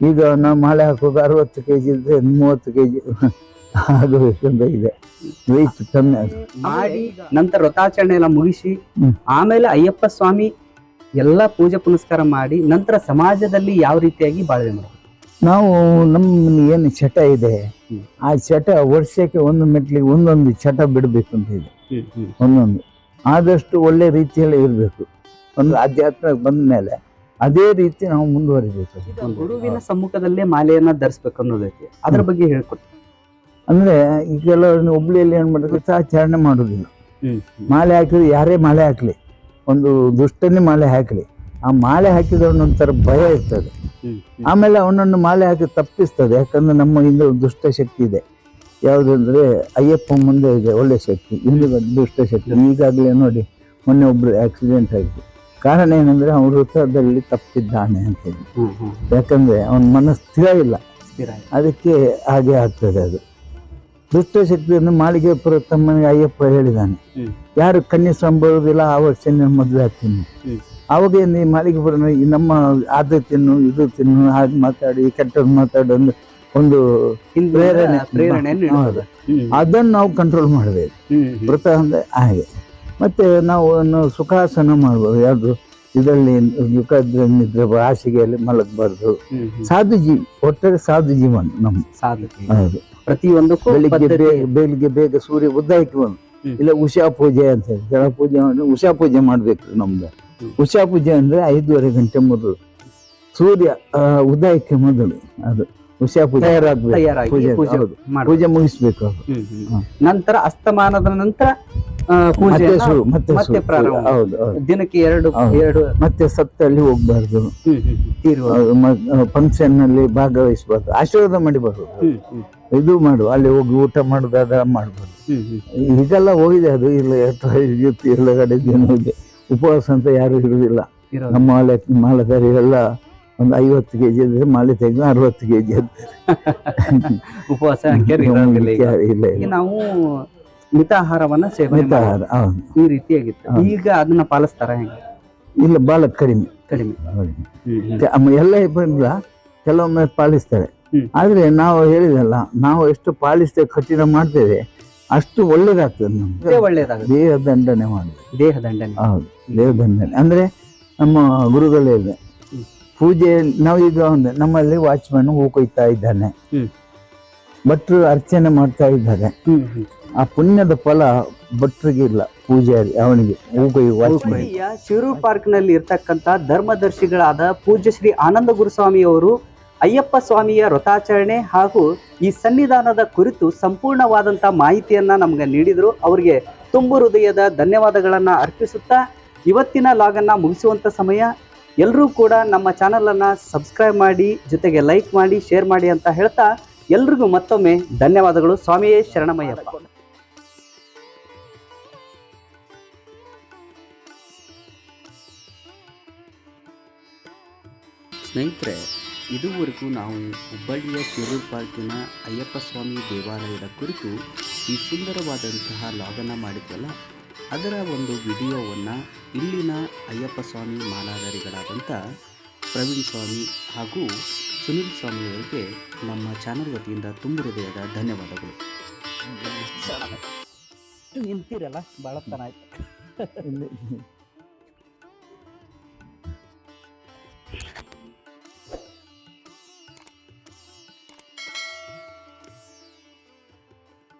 ಈಗ ನಾವು ಮಾಲೆ ಹಾಕುವಾಗ ಅರವತ್ತು ಕೆ ಜಿ ಇದ್ರೆ ಮೂವತ್ತು ಕೆ ಜಿ ಆಗಬೇಕಂತ ಇದೆ. ವೆಯ್ಟ್ ಕಮ್ಮಿ ಆಗ ಮಾಡಿ ನಂತರ ವ್ರತಾಚರಣೆ ಎಲ್ಲ ಮುಗಿಸಿ ಆಮೇಲೆ ಅಯ್ಯಪ್ಪ ಸ್ವಾಮಿ ಎಲ್ಲ ಪೂಜೆ ಪುನಸ್ಕಾರ ಮಾಡಿ ನಂತರ ಸಮಾಜದಲ್ಲಿ ಯಾವ ರೀತಿಯಾಗಿ ಬಾಳ್ವೆ ನಾವು ನಮ್ಮ ಏನು ಚಟ ಇದೆ ಆ ಚಟ ವರ್ಷಕ್ಕೆ ಒಂದು ಮೆಟ್ಲಿಗೆ ಒಂದೊಂದು ಚಟ ಬಿಡಬೇಕು ಅಂತ ಇದೆ. ಒಂದೊಂದು. ಆದಷ್ಟು ಒಳ್ಳೆ ರೀತಿಯಲ್ಲಿ ಇರಬೇಕು. ಒಂದು ಆಧ್ಯಾತ್ಮ ಬಂದ ಮೇಲೆ ಅದೇ ರೀತಿ ನಾವು ಮುಂದುವರಿಬೇಕು. ಗುರುವಿನ ಸಮ್ಮುಖದಲ್ಲೇ ಮಾಲೆಯನ್ನ ಧರಿಸ್ಬೇಕು ಅನ್ನೋದೈತಿ ಅದ್ರ ಬಗ್ಗೆ ಹೇಳ್ಕೊಡ್ತೀವಿ ಅಂದ್ರೆ ಈಗೆಲ್ಲ ಹುಬ್ಳಿಯಲ್ಲಿ ಏನ್ ಮಾಡ್ತಾರೆ ಆಚರಣೆ ಮಾಡುದಿಲ್ಲ ಮಾಲೆ ಹಾಕಿದ್ರೆ ಯಾರೇ ಮಾಲೆ ಹಾಕ್ಲಿ ಒಂದು ದುಷ್ಟನೇ ಮಾಲೆ ಹಾಕ್ಲಿ ಆ ಮಾಲೆ ಹಾಕಿದವನೊಂಥರ ಭಯ ಇರ್ತದೆ. ಆಮೇಲೆ ಅವನನ್ನು ಮಾಲೆ ಹಾಕಿ ತಪ್ಪಿಸ್ತದೆ ಯಾಕಂದ್ರೆ ನಮ್ಮ ಹಿಂದೆ ಒಂದು ದುಷ್ಟ ಶಕ್ತಿ ಇದೆ. ಯಾವುದಂದ್ರೆ ಅಯ್ಯಪ್ಪ ಮುಂದೆ ಇದೆ ಒಳ್ಳೆ ಶಕ್ತಿ ಇಲ್ಲಿ ದುಷ್ಟ ಶಕ್ತಿ. ಈಗಾಗಲೇ ನೋಡಿ ಮೊನ್ನೆ ಒಬ್ರು ಆಕ್ಸಿಡೆಂಟ್ ಆಗಿದೆ ಕಾರಣ ಏನಂದ್ರೆ ಅವನ ವೃತ್ತದಲ್ಲಿ ತಪ್ಪಿದ್ದಾನೆ ಅಂತ ಹೇಳಿ. ಯಾಕಂದ್ರೆ ಅವನ ಮನಸ್ಸು ಸ್ಥಿರ ಇಲ್ಲ. ಅದಕ್ಕೆ ಹಾಗೆ ಆಗ್ತದೆ ಅದು. ದುಷ್ಟ ಶಕ್ತಿಯನ್ನು ಮಾಳಿಗೆ ತಮ್ಮನಿಗೆ ಅಯ್ಯಪ್ಪ ಹೇಳಿದ್ದಾನೆ ಯಾರು ಕನ್ಯಸ್ವಾಮಿ ಬರುವುದಿಲ್ಲ ಆ ವರ್ಷ ನಾನು ಮದುವೆ ಆಗ್ತೀನಿ. ಅವಾಗ ಏನು ಈ ಮಾಳಿಗೆ ಬರೋಣ ಈ ನಮ್ಮ ಅದು ತಿನ್ನು ಇದು ತಿನ್ನು ಹಾಗೆ ಮಾತಾಡಿ ಕೆಟ್ಟದ್ದು ಮಾತಾಡಿ ಒಂದು ಒಂದು ಪ್ರೇರಣೆ. ಅದನ್ನು ನಾವು ಕಂಟ್ರೋಲ್ ಮಾಡಬೇಕು. ವೃತ ಅಂದ್ರೆ ಹಾಗೆ. ಮತ್ತೆ ನಾವು ಸುಖಾಸನ ಮಾಡ್ಬೋದು. ಯಾವುದು? ಇದರಲ್ಲಿ ಯುಗದ್ರೆ ನಿದ್ರೆ ಹಾಸಿಗೆಯಲ್ಲಿ ಮಲಗಬಾರ್ದು. ಸಾಧು ಜೀವಿ ಒಟ್ಟಾರೆ ಸಾಧು ಜೀವನ ನಮ್ಮ. ಸಾಧು ಹೌದು. ಪ್ರತಿಯೊಂದಕ್ಕೂ ಬೆಳಿಗ್ಗೆ ಬೇಗ ಬೆಳಿಗ್ಗೆ ಬೇಗ ಸೂರ್ಯ ಉದಯಕ್ಕೆ ಬಂದು ಇಲ್ಲ ಉಷಾ ಪೂಜೆ ಅಂತ ಹೇಳಿ. ಜಲ ಪೂಜೆ ಮಾಡಿ ಉಷಾ ಪೂಜೆ ಮಾಡಬೇಕು ನಮ್ದು. ಉಷಾ ಪೂಜೆ ಅಂದ್ರೆ ಐದೂವರೆ ಗಂಟೆ ಮೊದಲು. ಸೂರ್ಯ ಆ, ಉದಯಕ್ಕೆ ಮೊದಲು. ಅದು ಉಷಾ ಪೂಜೆ. ತಯಾರಾಗ್ಬೇಕು. ತಯಾರಾಗಿ ಪೂಜೆ ಮುಗಿಸ್ಬೇಕು ಅದು. ನಂತರ ಅಸ್ತಮಾನದ ನಂತರ ಮತ್ತೆ ಪೂಜೆಯನ್ನ ಶುರು ಮತ್ತೆ ಮತ್ತೆ ಪ್ರಾರಂಭ. ಹೌದು ಹೌದು. ದಿನಕ್ಕೆ ಎರಡು. ಎರಡು ಮತ್ತೆ ಸತ್ತಲ್ಲಿ ಹೋಗ್ಬಾರ್ದು. ಫಂಕ್ಷನ್ನಲ್ಲಿ ಭಾಗವಹಿಸಬಾರ್ದು. ಆಶೀರ್ವಾದ ಮಾಡಿಬಾರ್ದು. ಇದು ಮಾಡು. ಅಲ್ಲಿ ಹೋಗಿ ಊಟ ಮಾಡುದಾದ ಮಾಡ್ಬಾರ್ದು. ಈಗೆಲ್ಲ ಹೋಗಿದೆ ಅದು. ಇಲ್ಲ ಎಲ್ಲ ಕಡೆ ಜನ ಇದೆ ಉಪವಾಸ ಅಂತ ಯಾರು ಇರುವುದಿಲ್ಲ. ನಮ್ಮ ಮಾಲೆ ಎಲ್ಲ ಒಂದು ಐವತ್ತು ಕೆಜಿ ಇದ್ರೆ ಮಾಲೆ ತೆಗೆದು ಅರವತ್ತು ಉಪವಾಸ ಇರೋದಿಲ್ಲ ಈಗ. ಇಲ್ಲ ನಾವು ಮಿತಾಹಾರವನ್ನ ಸೇವನೆ ಮಿತಾಹಾರ, ಮಾಡೋದು. ಹೌದು. ಈ ರೀತಿಯಾಗಿತ್ತು. ಈಗ ಅದನ್ನ ಪಾಲಿಸ್ತಾರ ಹೆಂಗ ಇಲ್ಲ ಬಾಳ ಕಡಿಮೆ ಕಡಿಮೆ ಹೌದು. ಹ್ಮ್, ಹ್ಮ್. ಕೆ- ಅಮ್ಮ ಎಲ್ಲ ಇಬ್ಬರಿಂದ ಕೆಲವೊಮ್ಮೆ ಪಾಲಿಸ್ತಾರೆ ಹ್ಮ್. ಆದ್ರೆ ನಾವು ಹೇಳಿದಲ್ಲ ನಾವು ಎಷ್ಟು ಪಾಲಿಸ್ತೇವೆ ಕಠಿಣ ಮಾಡ್ತೇವೆ ಅಷ್ಟು ಒಳ್ಳೇದಾಗ್ತದೆ ನಮ್ಗೆ ಒಳ್ಳೇದಾಗುತ್ತೆ ದೇಹ ದಂಡನೆ ಮಾಡಿ ದೇಹ ದಂಡನೆ ಹೌದು ದೇಹ ದಂಡನೆ ಅಂದ್ರೆ ನಮ್ಮ ಗುರುಗಳೇ ಇದೆ ಹ್ಮ್. ಪೂಜೆ ಈಗ ಒಂದು ನಮ್ಮಲ್ಲಿ ವಾಚ್ಮನ್ ಹೂ ಕೊಯ್ತಾ ಇದ್ದಾನೆ ಹ್ಮ್. ಭಟ್ರು ಅರ್ಚನೆ ಮಾಡ್ತಾ ಇದ್ದಾರೆ ಹ್ಮ್, ಹ್ಮ್. ಆ ಪುಣ್ಯದ ಫಲ ಭಟ್ರಿಗೆ ಇಲ್ಲ ಪೂಜಾರಿ ಅವನಿಗೆ ಶಿರೂರು ಹುಬ್ಬಳ್ಳಿಯ ಪಾರ್ಕ್ನಲ್ಲಿ ಇರ್ತಕ್ಕಂತ ಧರ್ಮದರ್ಶಿಗಳಾದ ಪೂಜ್ಯ ಶ್ರೀ ಆನಂದ ಗುರುಸ್ವಾಮಿ ಅವರು ಅಯ್ಯಪ್ಪ ಸ್ವಾಮಿಯ ವ್ರತಾಚರಣೆ ಹಾಗೂ ಈ ಸನ್ನಿಧಾನದ ಕುರಿತು ಸಂಪೂರ್ಣವಾದಂತ ಮಾಹಿತಿಯನ್ನ ನಮ್ಗೆ ನೀಡಿದ್ರು. ಅವರಿಗೆ ತುಂಬು ಹೃದಯದ ಧನ್ಯವಾದಗಳನ್ನ ಅರ್ಪಿಸುತ್ತಾ ಇವತ್ತಿನ ಲಾಗನ್ನ ಮುಗಿಸುವಂತ ಸಮಯ. ಎಲ್ಲರೂ ಕೂಡ ನಮ್ಮ ಚಾನೆಲ್ ಅನ್ನ ಸಬ್ಸ್ಕ್ರೈಬ್ ಮಾಡಿ ಜೊತೆಗೆ ಲೈಕ್ ಮಾಡಿ ಶೇರ್ ಮಾಡಿ ಅಂತ ಹೇಳ್ತಾ ಎಲ್ರಿಗೂ ಮತ್ತೊಮ್ಮೆ ಧನ್ಯವಾದಗಳು. ಸ್ವಾಮಿಯೇ ಶರಣಮಯ್ಯಪ್ಪ. ಸ್ನೇಹಿತರೆ ಇದುವರೆಗೂ ನಾವು ಹುಬ್ಬಳ್ಳಿಯ ಶಿರೂರ್ ಪಾರ್ಕಿನ ಅಯ್ಯಪ್ಪ ಸ್ವಾಮಿ ದೇವಾಲಯದ ಕುರಿತು ಈ ಸುಂದರವಾದಂತಹ ಲಾಗನ ಮಾಡಿದ್ವಲ್ಲ? ಅದರ ಒಂದು ವಿಡಿಯೋವನ್ನು ಇಲ್ಲಿನ ಅಯ್ಯಪ್ಪ ಸ್ವಾಮಿ ಮಾಲಾಧಾರಿಗಳಾದಂಥ ಪ್ರವೀಣ್ ಸ್ವಾಮಿ ಹಾಗೂ ಸುನಿಲ್ ಸ್ವಾಮಿಯವರಿಗೆ ನಮ್ಮ ಚಾನಲ್ ವತಿಯಿಂದ ತುಂಬ ಹೃದಯದ ಧನ್ಯವಾದಗಳು. ನಿಂತಿರಲ್ಲ? ಭಾಳ ಚೆನ್ನಾಗಿ ಇಲ್ಲಿ